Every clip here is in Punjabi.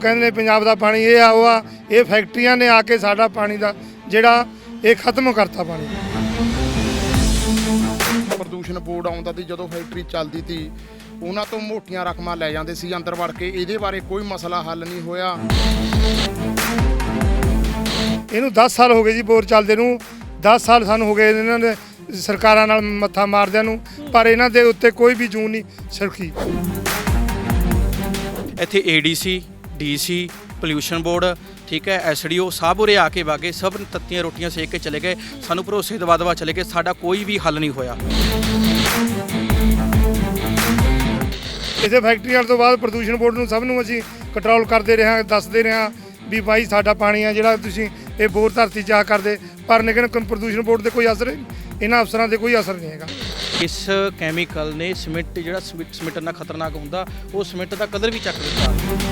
ਲੋਕ ਕਹਿੰਦੇ ਨੇ ਪੰਜਾਬ ਦਾ ਪਾਣੀ ਇਹ ਆ ਉਹ ਆ ਇਹ ਫੈਕਟਰੀਆਂ ਨੇ ਆ ਕੇ ਸਾਡਾ ਪਾਣੀ ਦਾ ਜਿਹੜਾ ਇਹ ਖਤਮ ਕਰਤਾ ਪਾਣੀ। ਪ੍ਰਦੂਸ਼ਣ ਬੋਰਡ ਆਉਂਦਾ ਸੀ ਜਦੋਂ ਫੈਕਟਰੀ ਚੱਲਦੀ ਸੀ ਉਹਨਾਂ ਤੋਂ ਮੋਟੀਆਂ ਰਕਮਾਂ ਲੈ ਜਾਂਦੇ ਸੀ ਅੰਦਰ ਵੜ ਕੇ ਇਹਦੇ ਬਾਰੇ ਕੋਈ ਮਸਲਾ ਹੱਲ ਨਹੀਂ ਹੋਇਆ। ਇਹਨੂੰ 10 ਸਾਲ ਹੋ ਗਏ ਜੀ ਬੋਰ ਚੱਲਦੇ ਨੂੰ 10 ਸਾਲ ਸਾਨੂੰ ਹੋ ਗਏ ਇਹਨਾਂ ਨੇ ਸਰਕਾਰਾਂ ਨਾਲ ਮੱਥਾ ਮਾਰਦਿਆਂ ਨੂੰ ਪਰ ਇਹਨਾਂ ਦੇ ਉੱਤੇ ਕੋਈ ਵੀ ਜੂਨ ਨਹੀਂ ਸਰਕੀ ਇੱਥੇ ਏਡੀਸੀ ਡੀਸੀ ਪੋਲਿਊਸ਼ਨ ਬੋਰਡ ਠੀਕ ਹੈ ਐਸਡੀਓ ਸਭ ਉਰੇ ਆ ਕੇ ਵਾਗੇ ਸਭ ਤੱਤੀਆਂ ਰੋਟੀਆਂ ਸੇਕ ਕੇ ਚਲੇ ਗਏ। ਸਾਨੂੰ ਭਰੋਸੇ ਦਵਾ ਦਵਾ ਚਲੇ ਗਏ ਸਾਡਾ ਕੋਈ ਵੀ ਹੱਲ ਨਹੀਂ ਹੋਇਆ। ਇਸੇ ਫੈਕਟਰੀ ਵਾਲ ਤੋਂ ਬਾਅਦ ਪ੍ਰਦੂਸ਼ਣ ਬੋਰਡ ਨੂੰ ਸਭ ਨੂੰ ਅਸੀਂ ਕੰਟਰੋਲ ਕਰਦੇ ਰਹੇ ਹਾਂ ਦੱਸਦੇ ਰਹੇ ਹਾਂ ਵੀ ਭਾਈ ਸਾਡਾ ਪਾਣੀ ਆ ਜਿਹੜਾ ਤੁਸੀਂ ਇਹ ਬੋਰ ਧਰਤੀ ਆ ਕਰਦੇ ਪਰ ਲੇਕਿਨ ਪ੍ਰਦੂਸ਼ਣ ਬੋਰਡ ਤੇ ਕੋਈ ਅਸਰ ਇਹਨਾਂ ਅਫਸਰਾਂ ਤੇ ਕੋਈ ਅਸਰ ਨਹੀਂ ਹੈਗਾ। ਇਸ ਕੈਮੀਕਲ ਨੇ ਸਿਮੈਂਟ ਜਿਹੜਾ ਸਿਮੈਂਟ ਨਾਲ ਖਤਰਨਾਕ ਹੁੰਦਾ ਉਹ ਸਿਮੈਂਟ ਦਾ ਕਲਰ ਵੀ ਚੱਕ ਦਿੱਤਾ।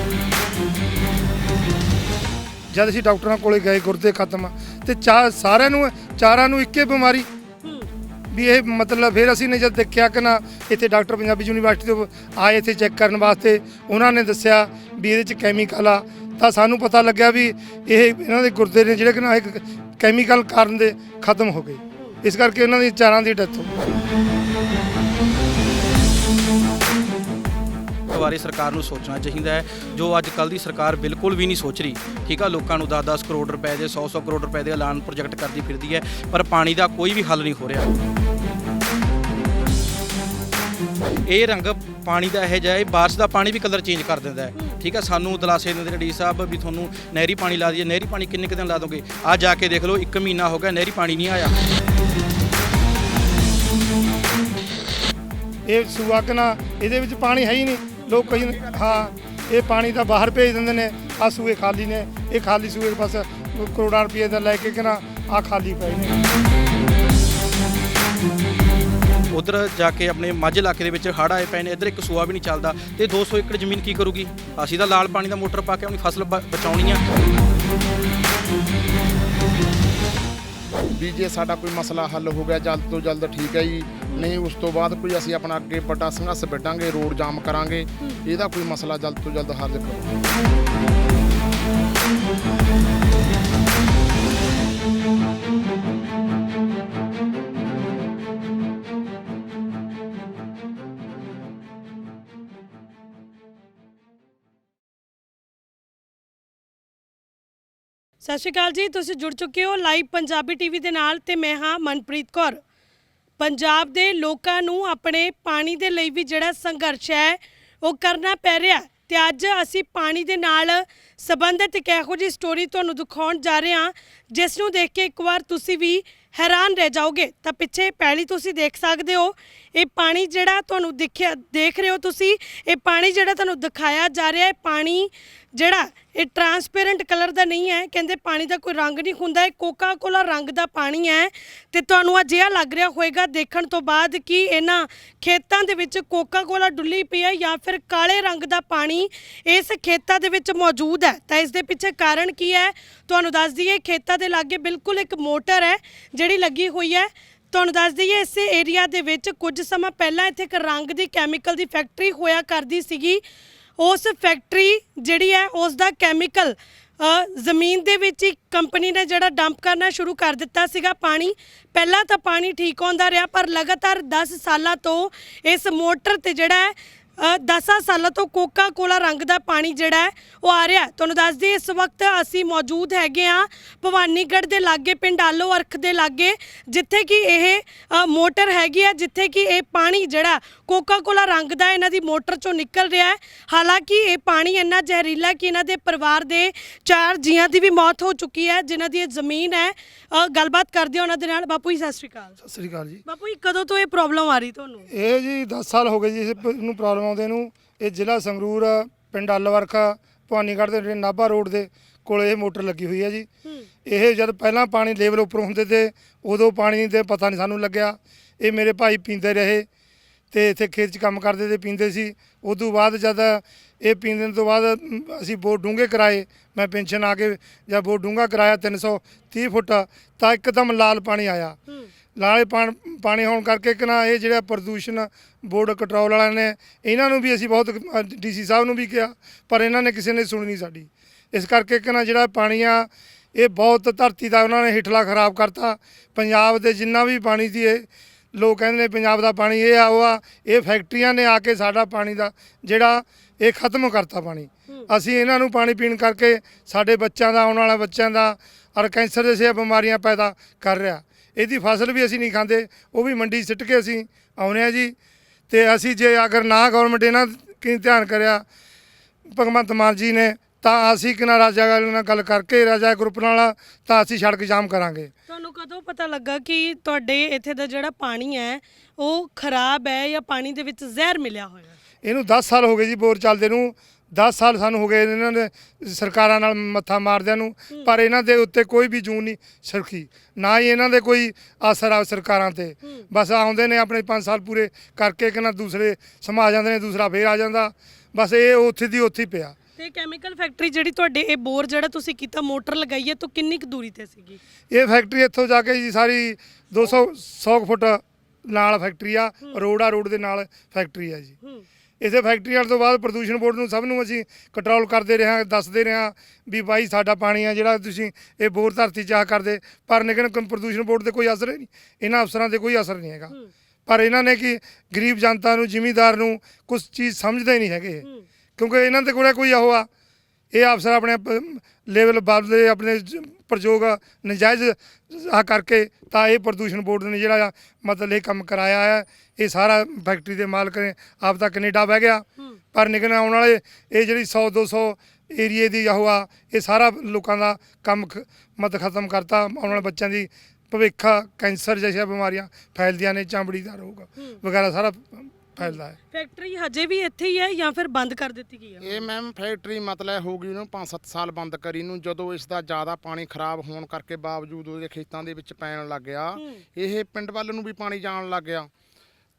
ਜਦ ਅਸੀਂ ਡਾਕਟਰਾਂ ਕੋਲੇ ਗਏ ਗੁਰਦੇ ਖਤਮ ਆ, ਤੇ ਚਾਰ ਸਾਰਿਆਂ ਨੂੰ ਚਾਰਾਂ ਨੂੰ ਇੱਕੇ ਬਿਮਾਰੀ। ਵੀ ਇਹ ਮਤਲਬ ਫਿਰ ਅਸੀਂ ਨੇ ਜਦ ਦੇਖਿਆ ਕਿ ਨਾ ਇੱਥੇ ਡਾਕਟਰ ਪੰਜਾਬੀ ਯੂਨੀਵਰਸਿਟੀ ਤੋਂ ਆਏ ਇੱਥੇ ਚੈੱਕ ਕਰਨ ਵਾਸਤੇ ਉਹਨਾਂ ਨੇ ਦੱਸਿਆ ਵੀ ਇਹਦੇ ਚ ਕੈਮੀਕਲ ਆ। ਤਾਂ ਸਾਨੂੰ ਪਤਾ ਲੱਗਿਆ ਵੀ ਇਹ ਇਹਨਾਂ ਦੇ ਗੁਰਦੇ ਨੇ ਜਿਹੜੇ ਕਿ ਨਾ ਇੱਕ ਕੈਮੀਕਲ ਕਾਰਨ ਦੇ ਖਤਮ ਹੋ ਗਏ। ਇਸ ਕਰਕੇ ਇਹਨਾਂ ਦੀ ਚਾਰਾਂ ਦੀ ਡੈਥ ਹੋ ਗਈ। ਬਾਰੇ ਸਰਕਾਰ ਨੂੰ ਸੋਚਣਾ ਚਾਹੀਦਾ ਹੈ, ਜੋ ਅੱਜ ਕੱਲ ਦੀ ਸਰਕਾਰ ਬਿਲਕੁਲ ਵੀ ਨਹੀਂ ਸੋਚ ਰਹੀ। ਠੀਕ ਆ, ਲੋਕਾਂ ਨੂੰ 10-10 ਕਰੋੜ ਰੁਪਏ ਦੇ 100-100 ਕਰੋੜ ਰੁਪਏ ਦੇ ਐਲਾਨ ਪ੍ਰੋਜੈਕਟ ਕਰਦੀ ਫਿਰਦੀ ਹੈ, ਪਰ ਪਾਣੀ ਦਾ ਕੋਈ ਵੀ ਹੱਲ ਨਹੀਂ ਹੋ ਰਿਹਾ। ਇਹ ਰੰਗ ਪਾਣੀ ਦਾ ਇਹ ਜਿਹਾ ਹੈ, ਬਾਰਿਸ਼ ਦਾ ਪਾਣੀ ਵੀ ਕਲਰ ਚੇਂਜ ਕਰ ਦਿੰਦਾ ਹੈ। ਠੀਕ ਆ, ਸਾਨੂੰ ਦਲਾਸੇ ਦਿੰਦੇ ਨੇ ਡੀ ਸਾਹਿਬ ਵੀ ਤੁਹਾਨੂੰ ਨਹਿਰੀ ਪਾਣੀ ਲਾ ਦਈਏ। ਨਹਿਰੀ ਪਾਣੀ ਕਿੰਨੇ ਕੁ ਦਿਨ ਲਾ ਦੋਗੇ? ਆ ਜਾ ਕੇ ਦੇਖ ਲਓ 1 ਮਹੀਨਾ ਹੋ ਗਿਆ ਨਹਿਰੀ ਪਾਣੀ ਨਹੀਂ ਆਇਆ। ਇਹ ਸੂਆ ਕਿ ਇਹਦੇ ਵਿੱਚ ਪਾਣੀ ਹੈ ਹੀ ਨਹੀਂ। ਲੋਕ ਕਹੀ ਹਾਂ, ਇਹ ਪਾਣੀ ਤਾਂ ਬਾਹਰ ਭੇਜ ਦਿੰਦੇ ਨੇ ਆ ਸੂਏ ਖਾਲੀ ਨੇ, ਇਹ ਖਾਲੀ ਸੂਏ ਬਸ ਕਰੋੜਾਂ ਰੁਪਏ ਦਾ ਲੈ ਕੇ ਕਿ ਨਾ ਆ ਖਾਲੀ ਪਏ ਨੇ। ਉਧਰ ਜਾ ਕੇ ਆਪਣੇ ਮਾਝੇ ਇਲਾਕੇ ਦੇ ਵਿੱਚ ਹੜ੍ਹ ਆਏ ਪਏ ਨੇ, ਇੱਧਰ ਇੱਕ ਸੂਆ ਵੀ ਨਹੀਂ ਚੱਲਦਾ, ਤੇ 200 ਏਕੜ ਜ਼ਮੀਨ ਕੀ ਕਰੂਗੀ? ਅਸੀਂ ਤਾਂ ਲਾਲ ਪਾਣੀ ਦਾ ਮੋਟਰ ਪਾ ਕੇ ਆਪਣੀ ਫਸਲ ਬ- ਬਚਾਉਣੀ ਆ। ਵੀ ਜੇ ਸਾਡਾ ਕੋਈ ਮਸਲਾ ਹੱਲ ਹੋ ਗਿਆ, ਜਲਦ ਤੋਂ ਜਲਦ ਠੀਕ ਹੈ ਜੀ। ਨਹੀਂ, ਉਸ ਤੋਂ ਬਾਅਦ ਕੋਈ ਅਸੀਂ ਆਪਣਾ ਅੱਗੇ ਵੱਡਾ ਸੰਘਰਸ਼ ਵਿੱਢਾਂਗੇ, ਰੋਡ ਜਾਮ ਕਰਾਂਗੇ। ਇਹਦਾ ਕੋਈ ਮਸਲਾ ਜਲਦ ਤੋਂ ਜਲਦ ਹੱਲ ਕਰੋ। ਸਤਿ ਸ਼੍ਰੀ ਅਕਾਲ ਜੀ, ਤੁਸੀਂ ਜੁੜ ਚੁੱਕੇ ਹੋ ਲਾਈਵ ਪੰਜਾਬੀ ਟੀਵੀ ਦੇ ਨਾਲ ਤੇ ਮੈਂ ਹਾਂ ਮਨਪ੍ਰੀਤ ਕੌਰ। ਪੰਜਾਬ ਦੇ ਲੋਕਾਂ ਨੂੰ ਆਪਣੇ ਪਾਣੀ ਦੇ ਲਈ ਵੀ ਜਿਹੜਾ ਸੰਘਰਸ਼ ਹੈ, ਉਹ ਕਰਨਾ ਪੈ ਰਿਹਾ ਹੈ ਤੇ ਅੱਜ ਅਸੀਂ ਪਾਣੀ ਦੇ ਨਾਲ ਸੰਬੰਧਿਤ ਇੱਕ ਇਹੋ ਜਿਹੀ ਸਟੋਰੀ ਤੁਹਾਨੂੰ ਦਿਖਾਉਣ ਜਾ ਰਹੇ ਹਾਂ, ਜਿਸ ਨੂੰ ਦੇਖ ਕੇ ਇੱਕ ਵਾਰ ਤੁਸੀਂ ਵੀ ਹੈਰਾਨ ਰਹਿ ਜਾਓਗੇ। ਤਾਂ ਪਿੱਛੇ ਪਹਿਲੀ ਤੁਸੀਂ ਦੇਖ ਸਕਦੇ ਹੋ, ਇਹ ਪਾਣੀ ਜਿਹੜਾ ਤੁਹਾਨੂੰ ਦਿਖਿਆ, ਦੇਖ ਰਹੇ ਹੋ ਤੁਸੀਂ, ਇਹ ਪਾਣੀ ਜਿਹੜਾ ਤੁਹਾਨੂੰ ਦਿਖਾਇਆ ਜਾ ਰਿਹਾ ਹੈ, ਪਾਣੀ ਜਿਹੜਾ ਇਹ ਟਰਾਂਸਪੇਰੈਂਟ ਕਲਰ ਦਾ ਨਹੀਂ ਹੈ। ਕਹਿੰਦੇ ਪਾਣੀ ਦਾ ਕੋਈ ਰੰਗ ਨਹੀਂ ਹੁੰਦਾ। ਇਹ ਕੋਕਾ ਕੋਲਾ ਰੰਗ ਦਾ ਪਾਣੀ ਹੈ। ਤੇ ਤੁਹਾਨੂੰ ਅਜਿਹਾ ਲੱਗ ਰਿਹਾ ਹੋਵੇਗਾ ਦੇਖਣ ਤੋਂ ਬਾਅਦ ਕਿ ਇਹਨਾਂ ਖੇਤਾਂ ਦੇ ਵਿੱਚ ਕੋਕਾ ਕੋਲਾ ਡੁੱਲੀ ਪਈ ਹੈ ਜਾਂ ਫਿਰ ਕਾਲੇ ਰੰਗ ਦਾ ਪਾਣੀ ਇਸ ਖੇਤਾਂ ਦੇ ਵਿੱਚ ਮੌਜੂਦ ਹੈ। ਤਾਂ ਇਸ ਦੇ ਪਿੱਛੇ ਕਾਰਨ ਕੀ ਹੈ? ਤੁਹਾਨੂੰ ਦੱਸ ਦਈਏ, ਖੇਤਾਂ ਦੇ ਲਾਗੇ ਬਿਲਕੁਲ ਇੱਕ ਮੋਟਰ ਹੈ ਜਿਹੜੀ ਲੱਗੀ ਹੋਈ ਹੈ। ਤੁਹਾਨੂੰ ਦੱਸ ਦਈਏ, ਇਸੇ ਏਰੀਆ ਦੇ ਵਿੱਚ ਕੁਝ ਸਮਾਂ ਪਹਿਲਾਂ ਇੱਥੇ ਇੱਕ ਰੰਗ ਦੀ ਕੈਮੀਕਲ ਦੀ ਫੈਕਟਰੀ ਹੋਇਆ ਕਰਦੀ ਸੀਗੀ। ਉਸ ਫੈਕਟਰੀ ਜਿਹੜੀ ਹੈ ਉਸ ਦਾ ਕੈਮੀਕਲ ਜ਼ਮੀਨ ਦੇ ਵਿੱਚ ਹੀ ਕੰਪਨੀ ਨੇ ਜਿਹੜਾ ਡੰਪ ਕਰਨਾ ਸ਼ੁਰੂ ਕਰ ਦਿੱਤਾ ਸੀਗਾ ਪਾਣੀ। ਪਹਿਲਾਂ ਤਾਂ ਪਾਣੀ ਠੀਕ ਆਉਂਦਾ ਰਿਹਾ, ਪਰ ਲਗਾਤਾਰ 10 ਸਾਲਾਂ ਤੋਂ ਇਸ ਮੋਟਰ ਤੇ ਜਿਹੜਾ 10 ਸਾਲਾਂ ਤੋਂ ਕੋਕਾ ਕੋਲਾ ਰੰਗ ਦਾ ਪਾਣੀ ਜਿਹੜਾ ਹੈ ਉਹ ਆ ਰਿਹਾ। ਤੁਹਾਨੂੰ ਦੱਸ ਦਈਏ ਇਸ ਵਕਤ ਅਸੀਂ ਮੌਜੂਦ ਹੈਗੇ ਆ ਭਵਾਨੀਗੜ੍ਹ ਦੇ ਲਾਗੇ ਪਿੰਡ ਆਲੋ ਅਰਖ ਦੇ ਲਾਗੇ ਜਿੱਥੇ ਕਿ ਇਹ ਅ, ਮੋਟਰ ਹੈਗੀ ਹੈ ਜਿੱਥੇ ਕਿ ਇਹ ਪਾਣੀ ਜਿਹੜਾ ਕੋਕਾ ਕੋਲਾ ਰੰਗ ਦਾ ਇਹਨਾਂ ਦੀ ਮੋਟਰ ਚੋਂ ਨਿਕਲ ਰਿਹਾ ਹੈ। ਹਾਲਾਂਕਿ ਇਹ ਪਾਣੀ ਇੰਨਾ ਜ਼ਹਿਰੀਲਾ ਕਿ ਇਹਨਾਂ ਦੇ ਪਰਿਵਾਰ ਦੇ ਚਾਰ ਜੀਆਂ ਦੀ ਵੀ ਮੌਤ ਹੋ ਚੁੱਕੀ ਹੈ ਜਿਨ੍ਹਾਂ ਦੀ ਇਹ ਜ਼ਮੀਨ ਹੈ। ਅ, ਗੱਲਬਾਤ ਕਰਦੇ ਹਾਂ ਉਹਨਾਂ ਦੇ ਨਾਲ। ਬਾਪੂ ਜੀ ਸਤਿ ਸ਼੍ਰੀ ਅਕਾਲ। ਸਤਿ ਸ੍ਰੀ ਅਕਾਲ ਜੀ। ਬਾਪੂ ਜੀ ਕਦੋਂ ਤੋਂ ਇਹ ਪ੍ਰੋਬਲਮ ਆ ਰਹੀ ਤੁਹਾਨੂੰ? ਇਹ ਜੀ 10 ਸਾਲ ਹੋ ਗਏ ਜੀ ਇਸ ਪ- ਨੂੰ ਪ੍ਰੋਬਲਮ ਆਉਂਦੇ ਨੂੰ ਇਹ ਜ਼ਿਲ੍ਹਾ ਸੰਗਰੂਰ ਪਿੰਡ ਅੱਲਵਰਖਾ ਭਵਾਨੀਗੜ੍ਹ ਦੇ ਜਿਹੜੇ ਨਾਭਾ ਰੋਡ ਦੇ ਕੋਲ ਇਹ ਮੋਟਰ ਲੱਗੀ ਹੋਈ ਹੈ ਜੀ। ਇਹ ਜਦ ਪਹਿਲਾਂ ਪਾਣੀ ਲੈਵਲ ਉੱਪਰ ਹੁੰਦੇ ਤੇ ਉਦੋਂ ਪਾਣੀ ਦੇ ਪਤਾ ਨਹੀਂ ਸਾਨੂੰ ਲੱਗਿਆ। ਇਹ ਮੇਰੇ ਭਾਈ ਪੀਂਦੇ ਰਹੇ ਤੇ ਇੱਥੇ ਖੇਤ 'ਚ ਕੰਮ ਕਰਦੇ ਤੇ ਪੀਂਦੇ ਸੀ। ਉਦੋਂ ਬਾਅਦ ਜਦ ਇਹ ਪੀਂਦੇ ਤੋਂ ਬਾਅਦ ਅਸੀਂ ਬੋਰ ਡੂੰਘੇ ਕਰਾਏ। ਮੈਂ ਪੈਨਸ਼ਨ ਆ ਕੇ ਜਦ ਬੋਰ ਡੂੰਘਾ ਕਰਾਇਆ 330 ਫੁੱਟ ਤਾਂ ਇੱਕਦਮ ਲਾਲ ਪਾਣੀ ਆਇਆ। ਨਾਲੇ ਪਾਣ- ਪਾਣੀ ਹੋਣ ਕਰਕੇ ਕਿ ਨਾ ਇਹ ਜਿਹੜਾ ਪ੍ਰਦੂਸ਼ਣ ਬੋਰਡ ਕੰਟਰੋਲ ਵਾਲਿਆਂ ਨੇ ਇਹਨਾਂ ਨੂੰ ਵੀ ਅਸੀਂ ਬਹੁਤ ਡੀਸੀ ਸਾਹਿਬ ਨੂੰ ਵੀ ਕਿਹਾ ਪਰ ਇਹਨਾਂ ਨੇ ਕਿਸੇ ਨੇ ਸੁਣੀ ਨਹੀਂ ਸਾਡੀ। ਇਸ ਕਰਕੇ ਕਿ ਨਾ ਜਿਹੜਾ ਪਾਣੀ ਆ ਇਹ ਬਹੁਤ ਧਰਤੀ ਦਾ ਉਹਨਾਂ ਨੇ ਹਿਠਲਾ ਖਰਾਬ ਕਰਤਾ। ਪੰਜਾਬ ਦੇ ਜਿੰਨਾ ਵੀ ਪਾਣੀ ਸੀ ਇਹ ਲੋਕ ਕਹਿੰਦੇ ਨੇ ਪੰਜਾਬ ਦਾ ਪਾਣੀ ਇਹ ਆ ਉਹ ਆ ਇਹ ਫੈਕਟਰੀਆਂ ਨੇ ਆ ਕੇ ਸਾਡਾ ਪਾਣੀ ਦਾ ਜਿਹੜਾ ਇਹ ਖਤਮ ਕਰਤਾ ਪਾਣੀ। ਅਸੀਂ ਇਹਨਾਂ ਨੂੰ ਪਾਣੀ ਪੀਣ ਕਰਕੇ ਸਾਡੇ ਬੱਚਿਆਂ ਦਾ ਆਉਣ ਵਾਲਾ ਬੱਚਿਆਂ ਦਾ ਔਰ ਕੈਂਸਰ ਜਿਹੀਆਂ ਬਿਮਾਰੀਆਂ ਪੈਦਾ ਕਰ ਰਿਹਾ। ਇਹਦੀ ਫਸਲ ਵੀ ਅਸੀਂ ਨਹੀਂ ਖਾਂਦੇ ਉਹ ਵੀ ਮੰਡੀ ਸਿੱਟ ਕੇ ਅਸੀਂ ਆਉਨੇ ਆ ਜੀ। ਤੇ ਅਸੀਂ ਜੇ ਅਗਰ ਨਾ ਗਵਰਨਮੈਂਟ ਇਹਨਾਂ ਕੀ ਧਿਆਨ ਕਰਿਆ ਭਗਵੰਤ ਮਾਨ ਜੀ ਨੇ ਤਾਂ ਅਸੀਂ ਕਿਨਾਂ ਰਾਜਾ ਗੱਲ ਨਾਲ ਗੱਲ ਕਰਕੇ ਰਾਜਾ ਗਰੁੱਪ ਨਾਲ ਤਾਂ ਅਸੀਂ ਸੜਕ ਜਾਮ ਕਰਾਂਗੇ। ਤੁਹਾਨੂੰ ਕਦੋਂ ਪਤਾ ਲੱਗਾ ਕਿ ਤੁਹਾਡੇ ਇੱਥੇ ਦਾ ਜਿਹੜਾ ਪਾਣੀ ਹੈ ਉਹ ਖਰਾਬ ਹੈ ਜਾਂ ਪਾਣੀ ਦੇ ਵਿੱਚ ਜ਼ਹਿਰ ਮਿਲਿਆ ਹੋਇਆ? ਇਹਨੂੰ 10 ਸਾਲ ਹੋ ਗਏ ਜੀ ਬੋਰ ਚੱਲਦੇ ਨੂੰ। 10 ਸਾਲ ਸਾਨੂੰ ਹੋ ਗਏ ਇਹਨਾਂ ਨੇ ਸਰਕਾਰਾਂ ਨਾਲ ਮੱਥਾ ਮਾਰਦਿਆਂ ਨੂੰ ਪਰ ਇਹਨਾਂ ਦੇ ਉੱਤੇ ਕੋਈ ਵੀ ਜੂਨ ਨਹੀਂ ਸਰਖੀ ਨਾ ਹੀ ਇਹਨਾਂ ਦੇ ਕੋਈ ਅਸਰ ਆ ਸਰਕਾਰਾਂ ਤੇ। ਬਸ ਆਉਂਦੇ ਨੇ ਆਪਣੇ 5 ਸਾਲ ਪੂਰੇ ਕਰਕੇ ਕਿ ਨਾ ਦੂਸਰੇ ਸਮਾ ਜਾਂਦੇ ਨੇ ਦੂਸਰਾ ਫੇਰ ਆ ਜਾਂਦਾ। ਬਸ ਇਹ ਉੱਥੇ ਦੀ ਉੱਥੇ ਪਿਆ। ਤੇ ਕੈਮੀਕਲ ਫੈਕਟਰੀ ਜਿਹੜੀ ਤੁਹਾਡੇ ਇਹ ਬੋਰ ਜਿਹੜਾ ਤੁਸੀਂ ਕੀਤਾ ਮੋਟਰ ਲਗਾਈ ਹੈ ਤਾਂ ਕਿੰਨੀ ਕੁ ਦੂਰੀ ਤੇ ਸੀਗੀ? ਇਹ ਫੈਕਟਰੀ ਇੱਥੋਂ ਜਾ ਕੇ ਜੀ ਸਾਰੀ 200 100 ਫੁੱਟ ਨਾਲ ਫੈਕਟਰੀ ਆ ਰੋਡ ਆ ਰੋਡ ਦੇ ਨਾਲ ਫੈਕਟਰੀ ਆ ਜੀ। ਇਸੇ ਫੈਕਟਰੀ ਵਾਲ ਤੋਂ ਬਾਅਦ ਪ੍ਰਦੂਸ਼ਣ ਬੋਰਡ ਨੂੰ ਸਭ ਨੂੰ ਅਸੀਂ ਕੰਟਰੋਲ ਕਰਦੇ ਰਹੇ ਹਾਂ ਦੱਸਦੇ ਰਹੇ ਹਾਂ ਵੀ ਬਾਈ ਸਾਡਾ ਪਾਣੀ ਆ ਜਿਹੜਾ ਤੁਸੀਂ ਇਹ ਬੋਰ ਧਰਤੀ ਚਾਹ ਕਰਦੇ ਪਰ ਲੇਕਿਨ ਪ੍ਰਦੂਸ਼ਣ ਬੋਰਡ ਤੇ ਕੋਈ ਅਸਰ ਨਹੀਂ ਇਹਨਾਂ ਅਫਸਰਾਂ ਤੇ ਕੋਈ ਅਸਰ ਨਹੀਂ ਹੈਗਾ। ਪਰ ਇਹਨਾਂ ਨੇ ਕਿ ਗਰੀਬ ਜਨਤਾ ਨੂੰ ਜ਼ਿਮੀਂਦਾਰ ਨੂੰ ਕੁਝ ਚੀਜ਼ ਸਮਝਦੇ ਨਹੀਂ ਹੈਗੇ। ਕਿਉਂਕਿ ਇਹਨਾਂ ਦੇ ਕੋਲੇ ਕੋਈ ਉਹ ਆ ਇਹ ਅਫਸਰ ਆਪਣੇ ਲੈਵਲ ਬਦਲੇ ਆਪਣੇ ਪ੍ਰਯੋਗ ਨਜਾਇਜ਼ ਆ ਕਰਕੇ ਤਾਂ ਇਹ ਪ੍ਰਦੂਸ਼ਣ ਬੋਰਡ ਨੇ ਜਿਹੜਾ ਆ ਮਤਲਬ ਇਹ ਕੰਮ ਕਰਾਇਆ ਹੈ। ਇਹ ਸਾਰਾ ਫੈਕਟਰੀ ਦੇ ਮਾਲਕ ਨੇ ਆਪ ਤਾਂ ਕੈਨੇਡਾ ਬਹਿ ਗਿਆ। ਪਰ ਨਿਕਲ ਆਉਣ ਵਾਲੇ ਇਹ ਜਿਹੜੀ 100 200 ਏਰੀਏ ਦੀ ਆ ਇਹ ਸਾਰਾ ਲੋਕਾਂ ਦਾ ਕੰਮ ਮਤ ਖਤਮ ਕਰਤਾ। ਆਉਣ ਵਾਲੇ ਬੱਚਿਆਂ ਦੀ ਭਵਿੱਖ ਕੈਂਸਰ ਜਿਹੀਆਂ ਬਿਮਾਰੀਆਂ ਫੈਲਦੀਆਂ ਨੇ ਚਮੜੀ ਦਾ ਰੋਗ ਵਗੈਰਾ ਸਾਰਾ ਫੈਲਦਾ ਹੈ। ਫੈਕਟਰੀ ਹਜੇ ਵੀ ਇੱਥੇ ਹੀ ਹੈ ਜਾਂ ਫਿਰ ਬੰਦ ਕਰ ਦਿੱਤੀ ਗਈ ਹੈ? ਇਹ ਮੈਮ ਫੈਕਟਰੀ ਮਤਲਬ ਹੋ ਗਈ ਉਹਨੂੰ 5-7 ਸਾਲ ਬੰਦ ਕਰੀ ਨੂੰ ਜਦੋਂ ਇਸ ਦਾ ਜ਼ਿਆਦਾ ਪਾਣੀ ਖਰਾਬ ਹੋਣ ਕਰਕੇ ਬਾਵਜੂਦ ਉਹਦੇ ਖੇਤਾਂ ਦੇ ਵਿੱਚ ਪੈਣ ਲੱਗ ਗਿਆ। ਇਹ ਪਿੰਡ ਵੱਲ ਨੂੰ ਵੀ ਪਾਣੀ ਜਾਣ ਲੱਗ ਗਿਆ।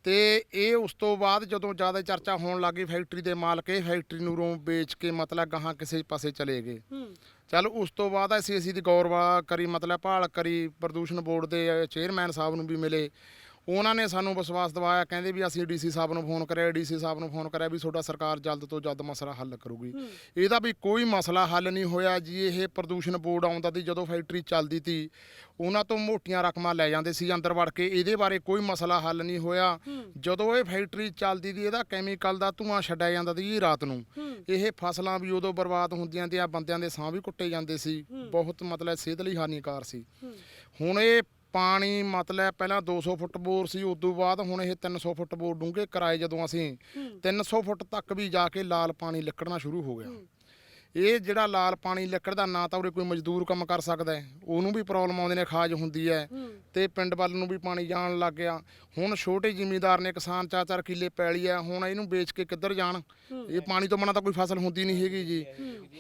ਤੇ ਇਹ ਉਸ ਤੋਂ ਬਾਅਦ ਜਦੋਂ ਜ਼ਿਆਦਾ ਚਰਚਾ ਹੋਣ ਲੱਗੀ ਫੈਕਟਰੀ ਦੇ ਮਾਲਕ ਇਹ ਫੈਕਟਰੀ ਨੂੰ ਰੋਂ ਵੇਚ ਕੇ ਮਤਲਬ ਗਾਹਾਂ ਕਿਸੇ ਪਾਸੇ ਚਲੇ ਗਏ। ਚਲ ਉਸ ਤੋਂ ਬਾਅਦ ਅਸੀਂ ਅਸੀਂ ਦੀ ਗੌਰਵਾ ਕਰੀ ਮਤਲਬ ਭਾਲ ਕਰੀ ਪ੍ਰਦੂਸ਼ਣ ਬੋਰਡ ਦੇ ਚੇਅਰਮੈਨ ਸਾਹਿਬ ਨੂੰ ਵੀ ਮਿਲੇ। ਉਹਨਾਂ ਨੇ ਸਾਨੂੰ ਵਿਸ਼ਵਾਸ ਦਿਵਾਇਆ ਕਹਿੰਦੇ ਵੀ ਅਸੀਂ ਡੀਸੀ ਸਾਹਿਬ ਨੂੰ ਫੋਨ ਕਰਿਆ ਡੀਸੀ ਸਾਹਿਬ ਨੂੰ ਫੋਨ ਕਰਿਆ ਵੀ ਤੁਹਾਡਾ ਸਰਕਾਰ ਜਲਦ ਤੋਂ ਜਲਦ ਮਸਲਾ ਹੱਲ ਕਰੂਗੀ। ਇਹਦਾ ਵੀ ਕੋਈ ਮਸਲਾ ਹੱਲ ਨਹੀਂ ਹੋਇਆ ਜੀ ਇਹ ਪ੍ਰਦੂਸ਼ਣ ਬੋਰਡ ਆਉਂਦਾ ਸੀ ਜਦੋਂ ਫੈਕਟਰੀ ਚੱਲਦੀ ਸੀ ਉਹਨਾਂ ਤੋਂ ਮੋਟੀਆਂ ਰਕਮਾਂ ਲੈ ਜਾਂਦੇ ਸੀ ਅੰਦਰ ਵੜ ਕੇ ਇਹਦੇ ਬਾਰੇ ਕੋਈ ਮਸਲਾ ਹੱਲ ਨਹੀਂ ਹੋਇਆ। ਜਦੋਂ ਇਹ ਫੈਕਟਰੀ ਚੱਲਦੀ ਸੀ ਇਹਦਾ ਕੈਮੀਕਲ ਦਾ ਧੂਆਂ ਛੱਡਿਆ ਜਾਂਦਾ ਸੀ ਜੀ ਰਾਤ ਨੂੰ। ਇਹ ਫਸਲਾਂ ਵੀ ਉਦੋਂ ਬਰਬਾਦ ਹੁੰਦੀਆਂ ਤੇ ਆ ਬੰਦਿਆਂ ਦੇ ਸਾਹ ਵੀ ਕੁੱਟੇ ਜਾਂਦੇ ਸੀ। ਬਹੁਤ ਮਤਲਬ ਸਿਹਤ ਲਈ ਹਾਨੀਕਾਰ ਸੀ। ਹੁਣ ਇਹ ਪਾਣੀ ਮਤਲਬ ਪਹਿਲਾਂ 200 ਫੁੱਟ ਬੋਰ ਸੀ ਉਸ ਤੋਂ ਬਾਅਦ ਹੁਣ ਇਹ 300 ਫੁੱਟ ਬੋਰ ਡੂੰਘੇ ਕਰਾਏ ਜਦੋਂ ਅਸੀਂ 300 ਫੁੱਟ ਤੱਕ ਵੀ ਜਾ ਕੇ ਲਾਲ ਪਾਣੀ ਲਿਕੜਨਾ ਸ਼ੁਰੂ ਹੋ ਗਿਆ। ਇਹ ਜਿਹੜਾ ਲਾਲ ਪਾਣੀ ਲਿਕੜਦਾ ਨਾ ਤਾਂ ਉਰੇ ਕੋਈ ਮਜ਼ਦੂਰ ਕੰਮ ਕਰ ਸਕਦਾ ਹੈ। ਉਹਨੂੰ ਵੀ ਪ੍ਰੋਬਲਮ ਆਉਂਦੇ ਨੇ ਖਾਜ ਹੁੰਦੀ ਹੈ। ਤੇ ਪਿੰਡ ਵੱਲ ਨੂੰ ਵੀ ਪਾਣੀ ਜਾਣ ਲੱਗ ਗਿਆ। ਹੁਣ ਛੋਟੇ ਜ਼ਿਮੀਂਦਾਰ ਨੇ ਕਿਸਾਨ ਚਾਰ ਚਾਰ ਕਿੱਲੇ ਪੈਲੀ ਆ ਹੁਣ ਇਹਨੂੰ ਵੇਚ ਕੇ ਕਿੱਧਰ ਜਾਣ? ਇਹ ਪਾਣੀ ਤੋਂ ਬਿਨਾਂ ਤਾਂ ਕੋਈ ਫਸਲ ਹੁੰਦੀ ਨਹੀਂ ਹੈਗੀ ਜੀ।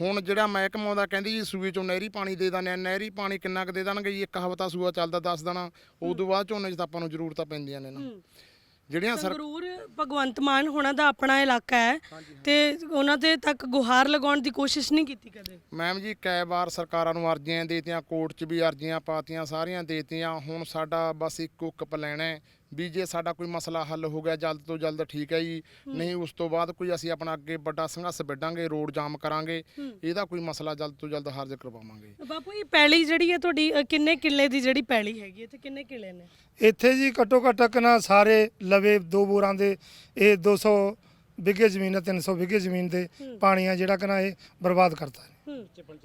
ਹੁਣ ਜਿਹੜਾ ਮਹਿਕਮਾ ਆਉਂਦਾ ਕਹਿੰਦੀ ਜੀ ਸੂਏ ਚੋਂ ਨਹਿਰੀ ਪਾਣੀ ਦੇ ਆ ਨਹਿਰੀ ਪਾਣੀ ਕਿੰਨਾ ਕੁ ਦੇ ਦੇਣਗੇ ਜੀ? ਇੱਕ ਹਫ਼ਤਾ ਸੂਆ ਚੱਲਦਾ ਦੱਸ ਦੇਣਾ ਉਸ ਤੋਂ ਬਾਅਦ ਝੋਨੇ 'ਚ ਤਾਂ ਆਪਾਂ ਨੂੰ ਜ਼ਰੂਰਤਾਂ ਪੈਂਦੀਆਂ ਨੇ ਨਾ। ਜਿਹੜੀਆਂ ਸਰ ਸੰਗਰੂਰ ਭਗਵੰਤ ਮਾਨ ਹੋਣਾ ਦਾ ਆਪਣਾ ਇਲਾਕਾ ਹੈ ਤੇ ਉਹਨਾਂ ਦੇ ਤੱਕ ਗੁਹਾਰ ਲਗਾਉਣ ਦੀ ਕੋਸ਼ਿਸ਼ ਨਹੀਂ ਕੀਤੀ ਕਦੇ? ਮੈਮ ਜੀ ਕਈ ਵਾਰ ਸਰਕਾਰਾਂ ਨੂੰ ਅਰਜ਼ੀਆਂ ਦੇਤੀਆਂ ਕੋਰਟ 'ਚ ਵੀ ਅਰਜ਼ੀਆਂ ਪਾਤੀਆਂ ਸਾਰੀਆਂ ਦੇਤੀਆਂ। ਹੁਣ ਸਾਡਾ ਬਸ ਇੱਕੋ ਇੱਕ ਪਲਾਨ ਹੈ ਵੀ ਜੇ ਸਾਡਾ ਕੋਈ ਮਸਲਾ ਹੱਲ ਹੋ ਗਿਆ ਜਲਦ ਤੋਂ ਜਲਦ ਠੀਕ ਹੈ ਜੀ। ਨਹੀਂ ਉਸ ਤੋਂ ਬਾਅਦ ਕੋਈ ਅਸੀਂ ਆਪਣਾ ਅੱਗੇ ਵੱਡਾ ਸੰਘਰਸ਼ ਵਿੱਢਾਂਗੇ ਰੋਡ ਜਾਮ ਕਰਾਂਗੇ ਇਹਦਾ ਕੋਈ ਮਸਲਾ ਜਲਦ ਤੋਂ ਜਲਦ ਹੱਲ ਕਰਵਾਵਾਂਗੇ ਬਾਪੂ ਇਹ ਪੈਲੀ ਜਿਹੜੀ ਹੈ ਤੁਹਾਡੀ ਅ, ਕਿੰਨੇ ਕਿੱਲੇ ਦੀ ਜਿਹੜੀ ਪੈਲੀ ਹੈਗੀ ਹੈ ਤੇ ਕਿੰਨੇ ਕਿੱਲੇ ਨੇ? ਇੱਥੇ ਜੀ ਘੱਟੋ ਘੱਟ ਕਨਾ ਸਾਰੇ ਲਵੇ ਦੋ ਬੋਰਾਂ ਦੇ ਇਹ 200 ਵਿਗੇ ਜ਼ਮੀਨ ਹੈ 300 ਵਿਗੇ ਜ਼ਮੀਨ ਦੇ ਪਾਣੀ ਆ ਜਿਹੜਾ ਕਨਾ ਇਹ ਬਰਬਾਦ ਕਰਤਾ ਹੈ